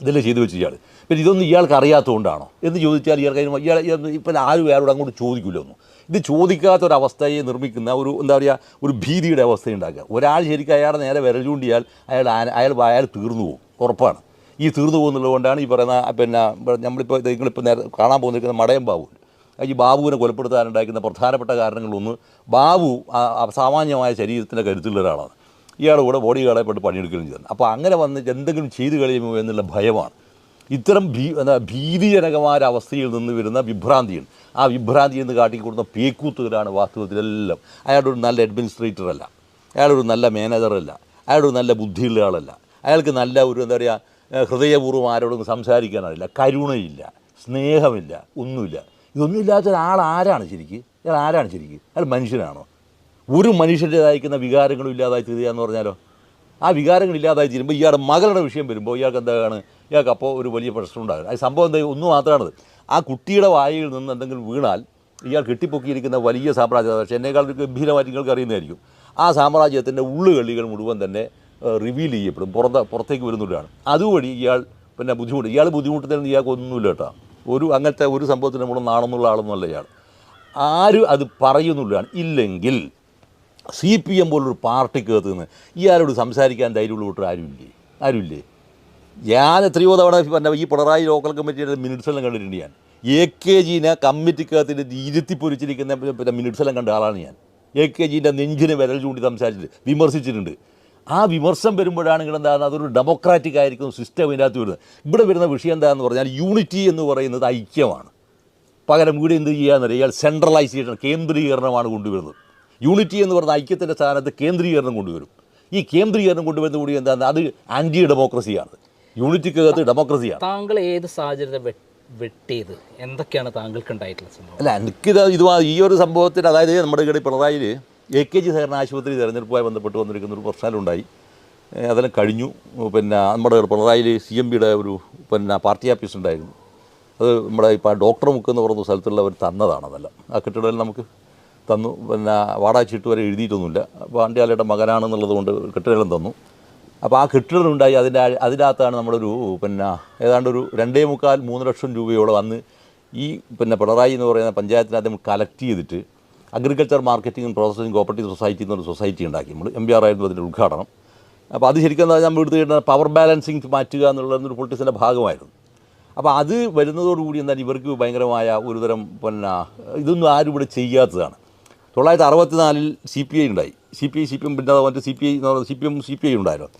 ഇതെല്ലാം ചെയ്തു വെച്ച് ഇയാൾ പിന്നെ ഇതൊന്നും ഇയാൾക്ക് അറിയാത്തതുകൊണ്ടാണോ? എന്ന് ചോദിച്ചാൽ ഇയാൾ അതിന് ഇയാൾ ഇപ്പം ആരും ആരോട് അങ്ങോട്ട് ചോദിക്കില്ല ഒന്നും ഇത് ചോദിക്കാത്ത ഒരു അവസ്ഥയെ നിർമ്മിക്കുന്ന ഒരു എന്താ പറയുക ഒരു ഭീതിയുടെ അവസ്ഥ ഉണ്ടാക്കുക ഒരാൾ ശരിക്കും അയാളെ നേരെ വിരൽ ചൂണ്ടിയാൽ അയാൾ അയാൾ അയാൾ തീർന്നു പോകും. ഉറപ്പാണ്. ഈ തീർന്നു പോകുന്നുള്ളത് കൊണ്ടാണ് ഈ പറയുന്ന പിന്നെ നമ്മളിപ്പോൾ നിങ്ങളിപ്പോൾ നേരെ കാണാൻ പോകുന്നിരിക്കുന്ന മടയം ബാബു ഈ ബാബുവിനെ കൊലപ്പെടുത്താനുണ്ടാക്കുന്ന പ്രധാനപ്പെട്ട കാരണങ്ങളൊന്ന് ബാബു സാമാന്യമായ ശരീരത്തിന്റെ കരുത്തുള്ള ഒരാളാണ്. ഇയാളുടെ കൂടെ ബോഡി ഗാർഡെ പെട്ട് പണിയെടുക്കുകയും ചെയ്തത് അപ്പോൾ അങ്ങനെ വന്ന് എന്തെങ്കിലും ചെയ്തു കഴിയുമോ എന്നുള്ള ഭയമാണ്. ഇത്തരം ഭീ എന്താ ഭീതിജനകമായ അവസ്ഥയിൽ നിന്ന് വരുന്ന വിഭ്രാന്തിയാണ് ആ വിഭ്രാന്തി എന്ന് കാട്ടിക്കൊടുന്ന പേക്കൂത്തുകളാണ് വാസ്തവത്തിലെല്ലാം. അയാളൊരു നല്ല അഡ്മിനിസ്ട്രേറ്റർ അല്ല. അയാളൊരു നല്ല മാനേജറല്ല അയാളൊരു നല്ല ബുദ്ധിയുള്ള ആളല്ല. അയാൾക്ക് നല്ല ഒരു എന്താ പറയുക ഹൃദയപൂർവം ആരോടും സംസാരിക്കാനറിയില്ല കരുണയില്ല. സ്നേഹമില്ല. ഒന്നുമില്ല. ഇതൊന്നും ഇല്ലാത്ത ഒരാൾ ആരാണ് ശരിക്ക്? അയാൾ ആരാണ് ശരിക്ക്? അയാൾ മനുഷ്യനാണോ? ഒരു മനുഷ്യന്റെതായിരിക്കുന്ന വികാരങ്ങളും ഇല്ലാതായി തീരുക എന്ന് പറഞ്ഞാലോ? ആ വികാരങ്ങൾ ഇല്ലാതായി തീരുമ്പോൾ ഇയാളുടെ മകളുടെ വിഷയം വരുമ്പോൾ ഇയാൾക്ക് എന്താണ്? ഇയാൾക്ക് അപ്പോൾ ഒരു വലിയ പ്രശ്നം ഉണ്ടാകും. അത് സംഭവം എന്താ? ഒന്ന് മാത്രമാണത്. ആ കുട്ടിയുടെ വായിൽ നിന്ന് എന്തെങ്കിലും വീണാൽ ഇയാൾ കെട്ടിപ്പൊക്കിയിരിക്കുന്ന വലിയ സാമ്രാജ്യം പക്ഷേ എന്നേക്കാൾ ഗംഭീരമായിട്ട് നിങ്ങൾക്ക് അറിയുന്നതായിരിക്കും. ആ സാമ്രാജ്യത്തിന്റെ ഉള്ളുകളികൾ മുഴുവൻ തന്നെ റിവീൽ ചെയ്യപ്പെടും. പുറത്ത് പുറത്തേക്ക് വരുന്നവരാണ്. അതുവഴി ഇയാൾ പിന്നെ ബുദ്ധിമുട്ട്. ഇയാൾ ബുദ്ധിമുട്ടുന്നതിന് ഇയാൾക്ക് ഒന്നുമില്ല കേട്ടോ. ഒരു അങ്ങനത്തെ ഒരു സംഭവത്തിന് നമ്മൾ നാണെന്നുള്ള ആളൊന്നുമല്ല ഇയാൾ ആരും അത് പറയുന്നുള്ളതാണ്. ഇല്ലെങ്കിൽ സി പി എം പോലൊരു പാർട്ടിക്കകത്ത് നിന്ന് ഇയാളോട് സംസാരിക്കാൻ ധൈര്യമുള്ള കൂട്ടർ ആരുമില്ലേ? ആരുമില്ലേ? ഞാൻ എത്രയോ തവണ പറഞ്ഞ ഈ പിണറായി ലോക്കൽ കമ്മിറ്റിയുടെ മിനിറ്റ്സ് എല്ലാം കണ്ടിട്ടുണ്ട് ഞാൻ. എ കെ ജീനെ കമ്മിറ്റിക്കകത്തിന്റെ ഇരുത്തി പൊരിച്ചിരിക്കുന്ന പിന്നെ മിനിറ്റ്സ് എല്ലാം കണ്ട ആളാണ് ഞാൻ. എ കെ ജീന്റെ നെഞ്ചിന് വിരൽ ചൂണ്ടി സംസാരിച്ചിട്ട് വിമർശിച്ചിട്ടുണ്ട്. ആ വിമർശം വരുമ്പോഴാണ് നിങ്ങൾ എന്താണ് അതൊരു ഡെമോക്രാറ്റിക് ആയിരിക്കും സിസ്റ്റം ഇതിനകത്ത് വരുന്നത്. ഇവിടെ വരുന്ന വിഷയം എന്താണെന്ന് പറഞ്ഞാൽ യൂണിറ്റി എന്ന് പറയുന്നത് ഐക്യമാണ്. പകരം ഇവിടെ എന്ത് ചെയ്യാന്നറിയാം ഇയാൾ സെൻട്രലൈസേഷൻ കേന്ദ്രീകരണമാണ് കൊണ്ടുവരുന്നത്. യൂണിറ്റി എന്ന് പറയുന്ന ഐക്യത്തിന്റെ സ്ഥാനത്ത് കേന്ദ്രീകരണം കൊണ്ടുവരും. ഈ കേന്ദ്രീകരണം കൊണ്ടുവരുന്ന കൂടി എന്താണ് അത് ആന്റി ഡെമോക്രസിയാണ് യൂണിറ്റിക്കകത്ത് ഡെമോക്രസിയാണ് താങ്കൾ ഏത് സാഹചര്യത്തെ വെട്ടിയത്? എന്തൊക്കെയാണ് താങ്കൾക്ക് ഉണ്ടായിട്ടുള്ള സംഭവം? അല്ല എനിക്കിത് ഇത് ഈ ഒരു സംഭവത്തിൽ അതായത് നമ്മുടെ ഇവിടെ പിണറായിൽ എ കെ ജി സഹകരണ ആശുപത്രി തിരഞ്ഞെടുപ്പുമായി ബന്ധപ്പെട്ട് വന്നിരിക്കുന്ന ഒരു പ്രശ്നമുണ്ടായി അതെല്ലാം കഴിഞ്ഞു. പിന്നെ നമ്മുടെ പിണറായി സി എം പിയുടെ ഒരു പിന്നെ പാർട്ടി ഓഫീസ് ഉണ്ടായിരുന്നു അത് നമ്മുടെ ഇപ്പോൾ ഡോക്ടർ മുക്ക് എന്ന് പറയുന്ന സ്ഥലത്തുള്ളവർ തന്നതാണ് അതെല്ലാം. ആ കെട്ടിടം നമുക്ക് തന്നു. പിന്നെ വാടാച്ചിട്ട് ചീട്ട് വരെ എഴുതിയിട്ടൊന്നുമില്ല. പാണ്ഡ്യാലയുടെ മകനാണെന്നുള്ളത് കൊണ്ട് കെട്ടിടം തന്നു. അപ്പോൾ ആ കെട്ടിടം ഉണ്ടായി അതിന്റെ അതിനകത്താണ് നമ്മളൊരു പിന്നെ ഏതാണ്ട് ഒരു രണ്ടേ മുക്കാൽ മൂന്ന് ലക്ഷം രൂപയോളം അന്ന് ഈ പിന്നെ പിണറായി എന്ന് പറയുന്ന പഞ്ചായത്തിനകത്ത് നമ്മൾ കളക്ട് ചെയ്തിട്ട് agriculture marketing processing cooperative society എന്നൊരു സൊസൈറ്റി ഉണ്ടാക്കി. നമ്മൾ എം ബി ആർ ആയിരുന്നു അതിന്റെ ഉദ്ഘാടനം. അപ്പോൾ അത് ശരിക്കും എന്താ നമ്മൾ എടുത്ത് കിട്ടുന്ന പവർ ബാലൻസിങ് മാറ്റുക എന്നുള്ളത് ഒരു പൊളിറ്റിക്സിന്റെ ഭാഗമായിരുന്നു. അപ്പോൾ അത് വരുന്നതോടുകൂടി എന്താണ് ഇവർക്ക് ഭയങ്കരമായ ഒരുതരം പിന്നെ ഇതൊന്നും ആരും ഇവിടെ ചെയ്യാത്തതാണ്. തൊള്ളായിരത്തി അറുപത്തിനാലിൽ സി പി ഐ ഉണ്ടായി. C P I C P M പിന്നെ മറ്റേ സി പി ഐ എന്ന് പറയുന്നത് C P M C P I ഉണ്ടായിരുന്നു.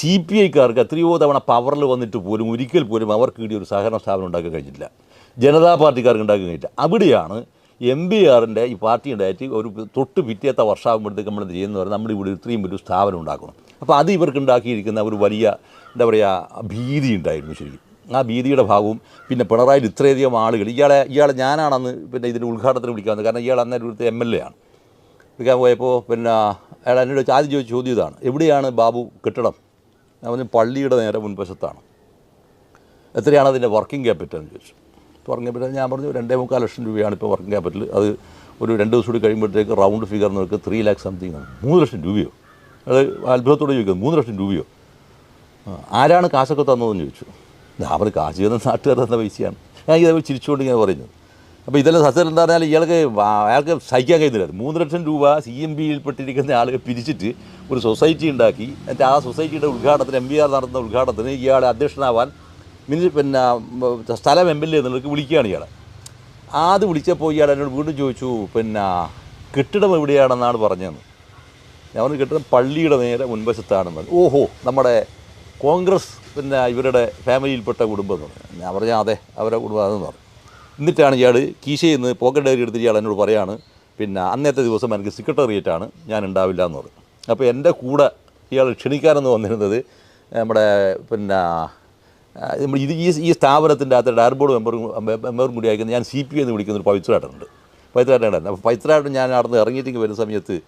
സി പി ഐക്കാർക്ക് എത്രയോ തവണ പവറിൽ വന്നിട്ട് പോലും ഒരിക്കൽ പോലും അവർക്ക് കിട്ടിയ ഒരു സഹകരണ സ്ഥാപനം ഉണ്ടാക്കാൻ കഴിഞ്ഞിട്ടില്ല. ജനതാ പാർട്ടിക്കാർക്ക് ഉണ്ടാക്കാൻ കഴിഞ്ഞിട്ടില്ല. അവിടെയാണ് എം ബി ആറിന്റെ ഈ പാർട്ടി ഉണ്ടായിട്ട് ഒരു തൊട്ട് പിറ്റേത്ത വർഷമാകുമ്പോഴത്തേക്ക് നമ്മൾ ചെയ്യുന്ന പറഞ്ഞാൽ നമ്മുടെ ഇവിടെ ഇത്രയും വലിയ സ്ഥാപനം ഉണ്ടാക്കണം. അപ്പോൾ അത് ഇവർക്ക് ഉണ്ടാക്കിയിരിക്കുന്ന ഒരു വലിയ എന്താ പറയുക ഭീതി ഉണ്ടായിരുന്നു ശരിക്കും. ആ ഭീതിയുടെ ഭാഗവും പിന്നെ പിണറായിൽ ഇത്രയധികം ആളുകൾ ഇയാളെ ഇയാളെ ഞാനാണെന്ന് പിന്നെ ഇതിന്റെ ഉദ്ഘാടനത്തിന് വിളിക്കാൻ വന്നത് കാരണം ഇയാൾ അന്നേരം ഇവിടുത്തെ എം എൽ എ ആണ്. വിളിക്കാൻ പോയപ്പോൾ പിന്നെ അയാൾ എന്നോട് ആദ്യം ചോദിച്ച ചോദ്യം ഇതാണ് എവിടെയാണ് ബാബു കെട്ടിടം? പറഞ്ഞു പള്ളിയുടെ നേരെ മുൻവശത്താണ്. എത്രയാണ് അതിന്റെ വർക്കിംഗ് ക്യാപിറ്റൽ എന്ന് ചോദിച്ചു. ക്യാപിറ്റൽ ഞാൻ പറഞ്ഞു രണ്ടേ മുക്കാൽ ലക്ഷം രൂപയാണ് ഇപ്പോൾ വർക്കിംഗ് ക്യാപിറ്റൽ അത് ഒരു രണ്ട് ദിവസം കൂടി കഴിയുമ്പോഴത്തേക്ക് റൗണ്ട് ഫിഗർ നിങ്ങൾക്ക് ത്രീ ലാക്ക് സംതിങ് ആണ്. മൂന്ന് ലക്ഷം രൂപയോ? അത് അത്ഭുതത്തോടെ ചോദിക്കുന്നത് മൂന്ന് ലക്ഷം രൂപയോ? ആരാണ് കാശൊക്കെ തന്നതെന്ന് ചോദിച്ചു. ഞാൻ പറഞ്ഞു കാശ് തന്ന നാട്ടുകാർ തന്ന പൈസയാണ്. ഞാൻ ഇതേ ചിരിച്ചുകൊണ്ട് ഞാൻ പറയുന്നത് അപ്പോൾ ഇതെല്ലാം സത്യം എന്താ പറഞ്ഞാൽ ഇയാൾക്ക് അയാൾക്ക് സഹിക്കാൻ കഴിയുന്നില്ല. മൂന്ന് ലക്ഷം രൂപ സി എം ബിയിൽ പെട്ടിരിക്കുന്ന ആളുകൾ പിരിച്ചിട്ട് ഒരു സൊസൈറ്റി ഉണ്ടാക്കി. എന്നിട്ട് ആ സൊസൈറ്റിയുടെ ഉദ്ഘാടനത്തിന് എം ബി ആർ നടത്തുന്ന ഉദ്ഘാടനത്തിന് ഇയാളെ അധ്യക്ഷനാവാൻ മിനി പിന്നെ സ്ഥലം എം എൽ എ എന്നുള്ളത് വിളിക്കുകയാണ് ഇയാൾ ആദ്യം വിളിച്ചപ്പോൾ ഇയാൾ എന്നോട് വീണ്ടും ചോദിച്ചു പിന്നെ കെട്ടിടം എവിടെയാണെന്നാണ് പറഞ്ഞതെന്ന്? ഞാൻ പറഞ്ഞു കെട്ടിടം പള്ളിയുടെ നേരെ മുൻവശത്താണെന്ന്. ഓഹോ നമ്മുടെ കോൺഗ്രസ് പിന്നെ ഇവരുടെ ഫാമിലിയിൽപ്പെട്ട കുടുംബം എന്ന് പറഞ്ഞു. ഞാൻ പറഞ്ഞു അതെ അവരുടെ കുടുംബം അതെന്ന് പറഞ്ഞു. എന്നിട്ടാണ് ഇയാൾ കീശയിൽ നിന്ന് പോക്കറ്റ് ഡയറി എടുത്തിട്ട് ഇയാൾ എന്നോട് പറയാണ് പിന്നെ അന്നത്തെ ദിവസം എനിക്ക് സെക്രട്ടേറിയറ്റാണ് ഞാൻ ഉണ്ടാവില്ല എന്ന് പറഞ്ഞു. അപ്പോൾ എന്റെ കൂടെ ഇയാൾ ക്ഷണിക്കാനെന്ന് വന്നിരുന്നത് നമ്മുടെ പിന്നെ ഇത് ഈ ഈ സ്ഥാപനത്തിന്റെ അകത്ത് ഡയർ ബോർഡ് മെമ്പറും മെമ്പറും കൂടി ആയിരിക്കുന്ന ഞാൻ സി പി എന്ന് വിളിക്കുന്ന ഒരു പവിത്രാട്ടനുണ്ട്. പവിത്രേട്ടൻ അപ്പോൾ പൈത്രാട്ടൻ ഞാൻ നടന്ന് ഇറങ്ങിയിട്ടേക്ക് ഇറങ്ങിയിട്ട് വരുന്ന സമയത്ത്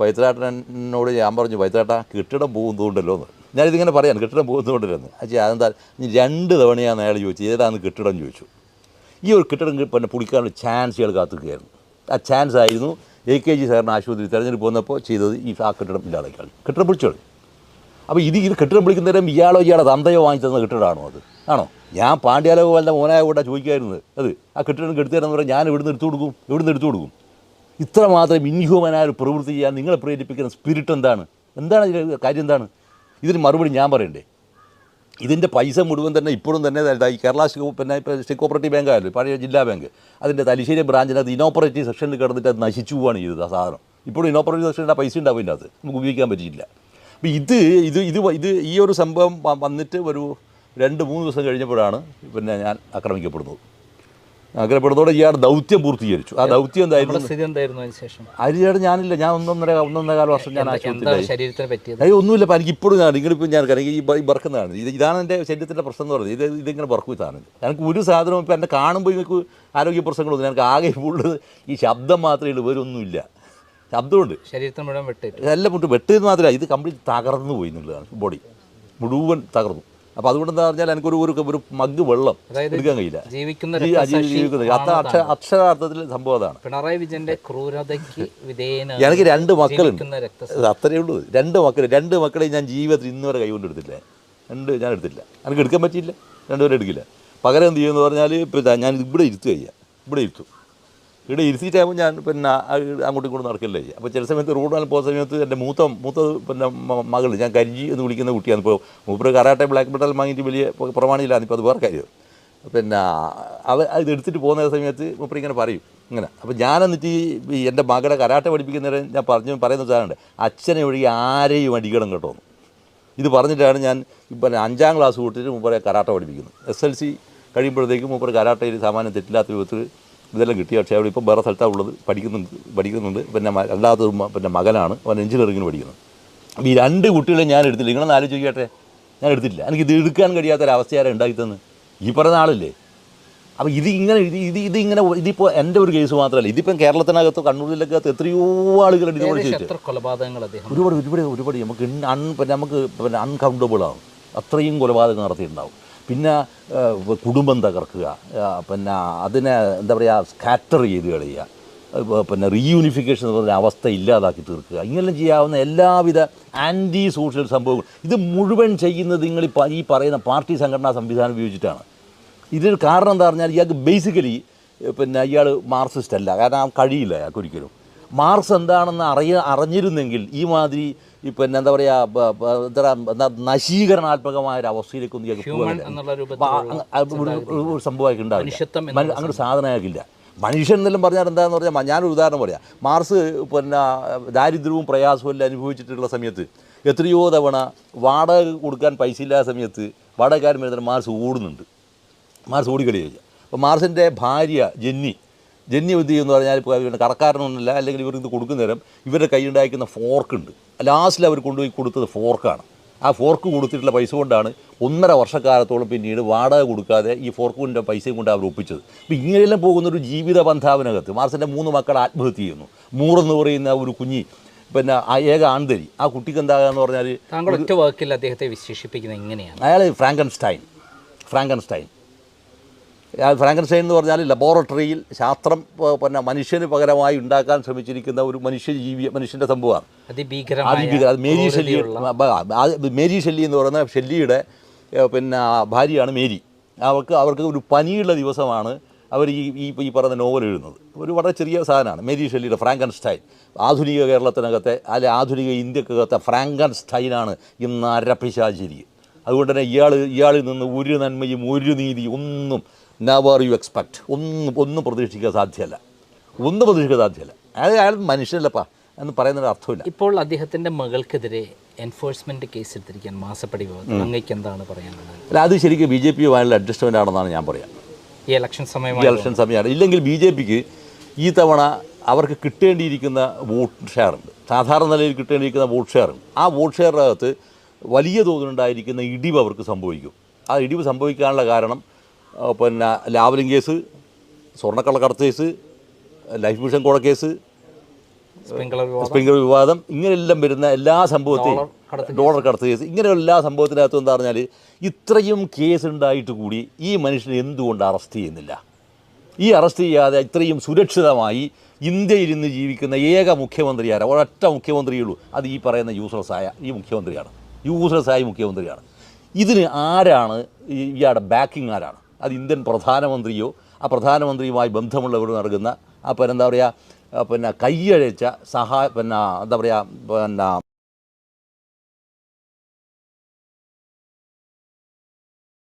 പൈത്രാട്ടനോട് ഞാൻ പറഞ്ഞു പൈത്രാട്ട കെട്ടിടം പോകുന്നതുകൊണ്ടല്ലോ എന്ന്. ഞാനിതിങ്ങനെ പറയാൻ കെട്ടിടം പോകുന്നതുകൊണ്ടല്ലോ എന്ന്. അച്ഛാ അതെന്താ? രണ്ട് തവണയാണ് അയാൾ ചോദിച്ചു ഏതാണ് കെട്ടിടം? ചോദിച്ചു. ഈ ഒരു കെട്ടിടം പിന്നെ പുളിക്കാനുള്ള ഇയാൾ കാത്തുകയായിരുന്നു. ആ ചാൻസ് ആയിരുന്നു. എ കെ ജി സാറിന് ആശുപത്രി തിരഞ്ഞെടുപ്പ് വന്നപ്പോൾ ചെയ്തത് ഈ ആ കെട്ടിടം ഇല്ലാതാക്കിയാണ്. കെട്ടിടം പിടിച്ചോളൂ അപ്പോൾ ഇത് ഇത് കെട്ടിടം വിളിക്കുന്നേരം ഇയാളോ ഇയാളെ തന്തയോ വാങ്ങി തന്ന കെട്ടിടമാണോ അത്? ആണോ? ഞാൻ പാണ്ഡ്യാലോപാലിന്റെ മോനായ കൂടെ ചോദിക്കായിരുന്നത് അത് ആ കെട്ടിടം കെടുത്തതെന്ന് പറഞ്ഞാൽ ഞാൻ ഇവിടുന്ന് എടുത്തു കൊടുക്കും ഇവിടുന്ന് എടുത്തു കൊടുക്കും. ഇത്ര മാത്രം ഇൻഹ്യൂമനായ ഒരു പ്രവൃത്തി ചെയ്യാൻ നിങ്ങളെ പ്രേരിപ്പിക്കുന്ന സ്പിരിറ്റ് എന്താണ്? എന്താണ് ഇതിന്റെ കാര്യം എന്താണ്? ഇതിന് മറുപടി ഞാൻ പറയണ്ടേ? ഇതിന്റെ പൈസ മുഴുവൻ തന്നെ ഇപ്പോഴും തന്നെ ഈ കേരള പിന്നെ ഇപ്പോൾ സ്റ്റേറ്റ് കോപ്പറേറ്റീവ് ബാങ്ക് ആയാലും പഴയ ജില്ലാ ബാങ്ക് അതിന്റെ തലശ്ശേരി ബ്രാഞ്ചിനകത്ത് ഇനോപ്പറേറ്റീവ് സെക്ഷനിൽ കിടന്നിട്ട് അത് നശിച്ചു പോവാണ് ചെയ്തത് ആ സാധനം. ഇപ്പോഴും ഇനോപ്പറേറ്റീവ് സെക്ഷനിൽ പൈസ ഉണ്ടാവും അതിന്റെ നമുക്ക് ഉപയോഗിക്കാൻ പറ്റിയില്ല അപ്പോൾ ഇത് ഇത് ഇത് ഇത് ഈ ഒരു സംഭവം വന്നിട്ട് ഒരു രണ്ട് മൂന്ന് ദിവസം കഴിഞ്ഞപ്പോഴാണ് പിന്നെ ഞാൻ ആക്രമിക്കപ്പെടുന്നത്. ആക്രമിക്കപ്പെടുന്നതോടെ ഇയാൾ ദൗത്യം പൂർത്തീകരിച്ചു. ആ ദൗത്യം എന്തായിരുന്നു? സ്ഥിതി എന്തായിരുന്നു അതിന് ശേഷം? അരിയാട് ഞാനില്ല. ഞാൻ ഒന്നൊന്നര ഒന്നൊന്നര കാല വർഷം ഞാൻ അയ്യോ ഒന്നുമില്ല. എനിക്ക് ഇപ്പോഴും ഞാൻ നിങ്ങളിപ്പോൾ ഞാൻ കാരണം ഈ ബർക്കുന്നതാണ് ഇത് ഇതാണ് എന്റെ ശരീരത്തിന്റെ പ്രശ്നം എന്ന് പറയുന്നത്. ഇത് ഇതിങ്ങനെ ബർക്ക് ഇതാണ് എനിക്ക് ഒരു സാധനവും ഇപ്പം എന്നെ കാണുമ്പോൾ നിങ്ങൾക്ക് ആരോഗ്യ പ്രശ്നങ്ങളൊന്നും എനിക്ക് ആകെ ഉള്ളത് ഈ ശബ്ദം മാത്രമേ ഉള്ളൂ. വേറൊന്നുമില്ല. ശബ്ദമുണ്ട്. ശരീരത്തിന് മുഴുവൻ വെട്ടിട്ട് എല്ലാം മുട്ട് വെട്ടിയത് മാത്രമല്ല ഇത് കംപ്ലീറ്റ് തകർന്നു പോയി എന്നുള്ളതാണ് ബോഡി. മുഴുവൻ തകർന്നു. അപ്പോൾ അതുകൊണ്ട് എന്താ പറഞ്ഞാൽ എനിക്കൊരു ഒരു ഒരു മഗ് വെള്ളം എടുക്കാൻ കഴിയില്ല. ജീവിക്കുന്ന ജീവിക്കുന്നത് അക്ഷരാർത്ഥത്തിൽ സംഭവം അതാണ്. പിണറായി വിജയന്റെ ക്രൂരതയ്ക്ക് വിധേയന എനിക്ക് രണ്ട് മക്കളുണ്ട് അത്രയേ ഉള്ളൂ. രണ്ട് മക്കൾ രണ്ട് മക്കളെ ഞാൻ ജീവിതത്തിൽ ഇന്ന് വരെ കൈകൊണ്ട് എടുത്തില്ല രണ്ട് ഞാൻ എടുത്തില്ല എനിക്ക് എടുക്കാൻ പറ്റിയില്ല. രണ്ടുപേരും എടുക്കില്ല. പകരം എന്ത് ചെയ്യുമെന്ന് പറഞ്ഞാൽ ഞാൻ ഇവിടെ ഇരുത്തു കഴിയാം ഇവിടെ ഇരുത്തും. ഇവിടെ ഇരുത്തിയിട്ടാകുമ്പോൾ ഞാൻ പിന്നെ അങ്ങോട്ടും ഇങ്ങോട്ടും നടക്കില്ലേ അപ്പോൾ ചില സമയത്ത് റോഡിൽ പോകുന്ന സമയത്ത് എന്റെ മൂത്ത മൂത്ത പിന്നെ മകൾ ഞാൻ കരിജി എന്ന് വിളിക്കുന്ന കുട്ടിയാണ്. ഇപ്പോൾ മൂപ്പര് കരാട്ടെ ബ്ലാക്ക് ബെൽറ്റ് വാങ്ങിയിട്ട് വലിയ പ്രമാണിയിലാണ്. ഇപ്പോൾ അത് വേറെ കാര്യം. പിന്നെ അവ ഇത് എടുത്തിട്ട് പോകുന്ന സമയത്ത് മൂപ്പര് ഇങ്ങനെ പറയും. ഇങ്ങനെ. അപ്പോൾ ഞാൻ എന്നിട്ട് ഈ എന്റെ മകളെ കരാട്ടെ പഠിപ്പിക്കുന്നവരെ ഞാൻ പറഞ്ഞു പറയുന്ന സാധനമുണ്ട്. അച്ഛനെ ഒഴികെ ആരെയും അടിക്കണം കേട്ടോ ഇത് പറഞ്ഞിട്ടാണ് ഞാൻ ഇപ്പം അഞ്ചാം ക്ലാസ് കൂട്ടിട്ട് മൂപ്പരെ കരാട്ട പഠിപ്പിക്കുന്നത്. എസ് എൽ സി കഴിയുമ്പോഴത്തേക്കും മൂപ്പർ കരാട്ടയിൽ സാമാന്യം തെറ്റില്ലാത്ത വിധത്തിൽ ഇതെല്ലാം കിട്ടി. പക്ഷേ അവിടെ ഇപ്പോൾ വേറെ സ്ഥലത്താണ് ഉള്ളത്. പഠിക്കുന്നുണ്ട് പഠിക്കുന്നുണ്ട്. പിന്നെ അല്ലാത്ത പിന്നെ മകനാണ്. അവൻ എഞ്ചിനീയറിങ്ങിന് പഠിക്കുന്നത് അപ്പോൾ ഈ രണ്ട് കുട്ടികളെ ഞാൻ എടുത്തില്ല നിങ്ങളൊന്ന് ആലോചിക്കട്ടെ ഞാൻ എടുത്തില്ല എനിക്ക് ഇത് എടുക്കാൻ കഴിയാത്തൊരവസ്ഥയാരെ ഉണ്ടാക്കി തന്ന് ഈ പറയുന്ന ആളില്ലേ? അപ്പോൾ ഇത് ഇങ്ങനെ ഇത് ഇത് ഇതിങ്ങനെ ഇതിപ്പോൾ എന്റെ ഒരു കേസ് മാത്രമല്ല. ഇതിപ്പം കേരളത്തിനകത്ത് കണ്ണൂർ ജില്ലക്കകത്ത് എത്രയോ ആളുകളുണ്ട് ഇതുപോലെ കൊലപാതകങ്ങൾ ഒരുപാട് ഒരുപാട് ഒരുപാട് നമുക്ക് അൺ പിന്നെ നമുക്ക് പിന്നെ അൺകൗണ്ടബിൾ ആവും. അത്രയും കൊലപാതകം നടത്തിയിട്ടുണ്ടാവും. പിന്നെ കുടുംബം തകർക്കുക. പിന്നെ അതിനെ എന്താ പറയുക സ്കാറ്റർ ചെയ്ത് കളയുക. പിന്നെ റീയൂണിഫിക്കേഷൻ എന്ന് പറഞ്ഞ അവസ്ഥ ഇല്ലാതാക്കി തീർക്കുക. ഇങ്ങനെ ചെയ്യാവുന്ന എല്ലാവിധ ആന്റി സോഷ്യൽ സംഭവങ്ങൾ. ഇത് മുഴുവൻ ചെയ്യുന്നത് നിങ്ങൾ ഈ പറയുന്ന പാർട്ടി സംഘടനാ സംവിധാനം ഉപയോഗിച്ചിട്ടാണ്. ഇതിന് കാരണം എന്താ പറഞ്ഞാൽ ഇയാൾക്ക് ബേസിക്കലി പിന്നെ ഇയാൾ മാർക്സിസ്റ്റ് അല്ല. കാരണം കഴിയില്ല അയാൾക്ക് ഒരിക്കലും. മാർക്സ് എന്താണെന്ന് അറിയ അറിഞ്ഞിരുന്നെങ്കിൽ ഈ മാതിരി ഈ പിന്നെ എന്താ പറയുക എന്താ നശീകരണാത്മകമായ ഒരു അത് ഒരു സംഭവമായി സംഭവമായിട്ട് ഉണ്ടാവില്ല. അങ്ങനെ സാധനമാകില്ല മനുഷ്യൻ എന്നെല്ലാം പറഞ്ഞാൽ എന്താണെന്ന് പറഞ്ഞാൽ ഞാനൊരു ഉദാഹരണം പറയാം. മാർസ് പിന്നെ ദാരിദ്ര്യവും പ്രയാസവും എല്ലാം അനുഭവിച്ചിട്ടുള്ള സമയത്ത് എത്രയോ തവണ വാടക കൊടുക്കാൻ പൈസ ഇല്ലാത്ത സമയത്ത് വാടകക്കാരൻ വരുന്ന മാർസ് ഓടുന്നുണ്ട്. മാർസ് ഓടിക്കളി ചെയ്യുക അപ്പോൾ മാർസിന്റെ ഭാര്യ ജെന്നി ജെന്നി എന്ന് പറഞ്ഞാൽ ഇപ്പോൾ ഇവരുടെ കടക്കാരനൊന്നുമില്ല അല്ലെങ്കിൽ ഇവർക്ക് ഇത് കൊടുക്കുന്ന നേരം ഇവരുടെ കൈയുണ്ടായിരിക്കുന്ന ഫോർക്കുണ്ട് ലാസ്റ്റിൽ അവർ കൊണ്ടുപോയി കൊടുത്തത് ഫോർക്കാണ് ആ ഫോർക്ക് കൊടുത്തിട്ടുള്ള പൈസ കൊണ്ടാണ് ഒന്നര വർഷക്കാലത്തോളം പിന്നീട് വാടക കൊടുക്കാതെ ഈ ഫോർക്കിന്റെ പൈസയും കൊണ്ട് അവർ ഒപ്പിച്ചത്. അപ്പോൾ ഇങ്ങനെയെല്ലാം പോകുന്നൊരു ജീവിത ബന്ധാവിനകത്ത് മാർസിന്റെ മൂന്ന് മക്കൾ ആത്മഹത്യ ചെയ്യുന്നു. മൂറെന്ന് പറയുന്ന ഒരു കുഞ്ഞി പിന്നെ ആ ഏക ആൺതരി. ആ കുട്ടിക്ക് എന്താകാന്ന് പറഞ്ഞാൽ താങ്കൾ ഒറ്റ വാക്കിൽ അദ്ദേഹത്തെ വിശേഷിപ്പിക്കുന്നത് എങ്ങനെയാണ്? അയാൾ ഫ്രാങ്കൻസ്റ്റൈൻ ഫ്രാങ്കൻസ്റ്റൈൻ ആ ഫ്രാങ്കൻസ്റ്റൈൻ എന്ന് പറഞ്ഞാൽ ലബോറട്ടറിയിൽ ശാസ്ത്രം പിന്നെ മനുഷ്യന് പകരമായി ഉണ്ടാക്കാൻ ശ്രമിച്ചിരിക്കുന്ന ഒരു മനുഷ്യ ജീവി മനുഷ്യന്റെ സംഭവമാണ് അതിഭീകരം മേരി ഷെല്ലി മേരി ഷെല്ലി എന്ന് പറയുന്ന ഷെല്ലിയുടെ പിന്നെ ഭാര്യയാണ് മേരി. അവർക്ക് അവർക്ക് ഒരു പനിയുള്ള ദിവസമാണ് അവർ ഈ ഈ ഈ പറയുന്ന നോവൽ എഴുതുന്നത്. ഒരു വളരെ ചെറിയ സാധനമാണ് മേരി ഷെല്ലിയുടെ ഫ്രാങ്കൻസ്റ്റൈൻ. ആധുനിക കേരളത്തിനകത്തെ അല്ലെ ആധുനിക ഇന്ത്യക്കകത്തെ ഫ്രാങ്കൻസ്റ്റൈനാണ് ഇന്ന് അരപ്പിശാചിരി. അതുകൊണ്ട് തന്നെ ഇയാൾ ഇയാളിൽ നിന്ന് ഒരു നന്മയും ഒരു നീതിയും ഒന്നും നവർ യു എക്സ്പെക്ട് ഒന്നും ഒന്നും പ്രതീക്ഷിക്കാൻ സാധ്യമല്ല ഒന്നും പ്രതീക്ഷിക്കാൻ സാധ്യമല്ല അയാൾ അയാൾ മനുഷ്യനല്ലപ്പാ എന്ന് പറയുന്നതിന് അർത്ഥമില്ല. ഇപ്പോൾ അദ്ദേഹത്തിന്റെ മകൾക്കെതിരെ എൻഫോഴ്സ്മെന്റ് കേസ് എടുത്തിരിക്കാൻ മാസപ്പടി അങ്ങേക്ക് എന്താണ് പറയാനുള്ളത്? അല്ല അത് ശരിക്കും ബി ജെ പിയുമായുള്ള അഡ്ജസ്റ്റ്മെന്റ് ആണെന്നാണ് ഞാൻ പറയാം. ഈ ഇലക്ഷൻ ഈ സമയമായി ഇലക്ഷൻ സമയമാണ്. ഇല്ലെങ്കിൽ ബി ജെ പിക്ക് ഈ തവണ അവർക്ക് കിട്ടേണ്ടിയിരിക്കുന്ന വോട്ട് ഷെയർ ഉണ്ട്. സാധാരണ നിലയിൽ കിട്ടേണ്ടിയിരിക്കുന്ന വോട്ട് ഷെയർ ഉണ്ട്. ആ വോട്ട് ഷെയറിനകത്ത് വലിയ തോതിലുണ്ടായിരിക്കുന്ന ഇടിവ് അവർക്ക് സംഭവിക്കും. ആ ഇടിവ് സംഭവിക്കാനുള്ള കാരണം പിന്നെ ലാവലിംഗ് കേസ് സ്വർണക്കള്ളക്കടത്ത് കേസ് ലൈഫ് മിഷൻ കോട കേസ് സ്പ്രിംഗ്ലർ വിവാദം. ഇങ്ങനെയെല്ലാം വരുന്ന എല്ലാ സംഭവത്തെയും ഡോളർ കടത്ത് കേസ്. ഇങ്ങനെയുള്ള എല്ലാ സംഭവത്തിനകത്തും എന്താ പറഞ്ഞാൽ ഇത്രയും കേസ് ഉണ്ടായിട്ട് കൂടി ഈ മനുഷ്യനെ എന്തുകൊണ്ട് അറസ്റ്റ് ചെയ്യുന്നില്ല? ഈ അറസ്റ്റ് ചെയ്യാതെ ഇത്രയും സുരക്ഷിതമായി ഇന്ത്യയിൽ ഇന്ന് ജീവിക്കുന്ന ഏക മുഖ്യമന്ത്രി ആരാ? ഒരൊറ്റ മുഖ്യമന്ത്രിയുള്ളൂ അത് ഈ പറയുന്ന യൂസ്ലെസ് ആയ ഈ മുഖ്യമന്ത്രിയാണ്. യൂസ്ലെസ് ആയ മുഖ്യമന്ത്രിയാണ്. ഇതിന് ആരാണ് ഇയാളുടെ ബാക്കിംഗ് ആരാണ്? അത് ഇന്ത്യൻ പ്രധാനമന്ത്രിയോ ആ പ്രധാനമന്ത്രിയുമായി ബന്ധമുള്ളവർ നൽകുന്ന ആ പിന്നെ എന്താ പറയുക പിന്നെ കൈയഴച്ച സഹായ പിന്നെ എന്താ പറയുക പിന്നെ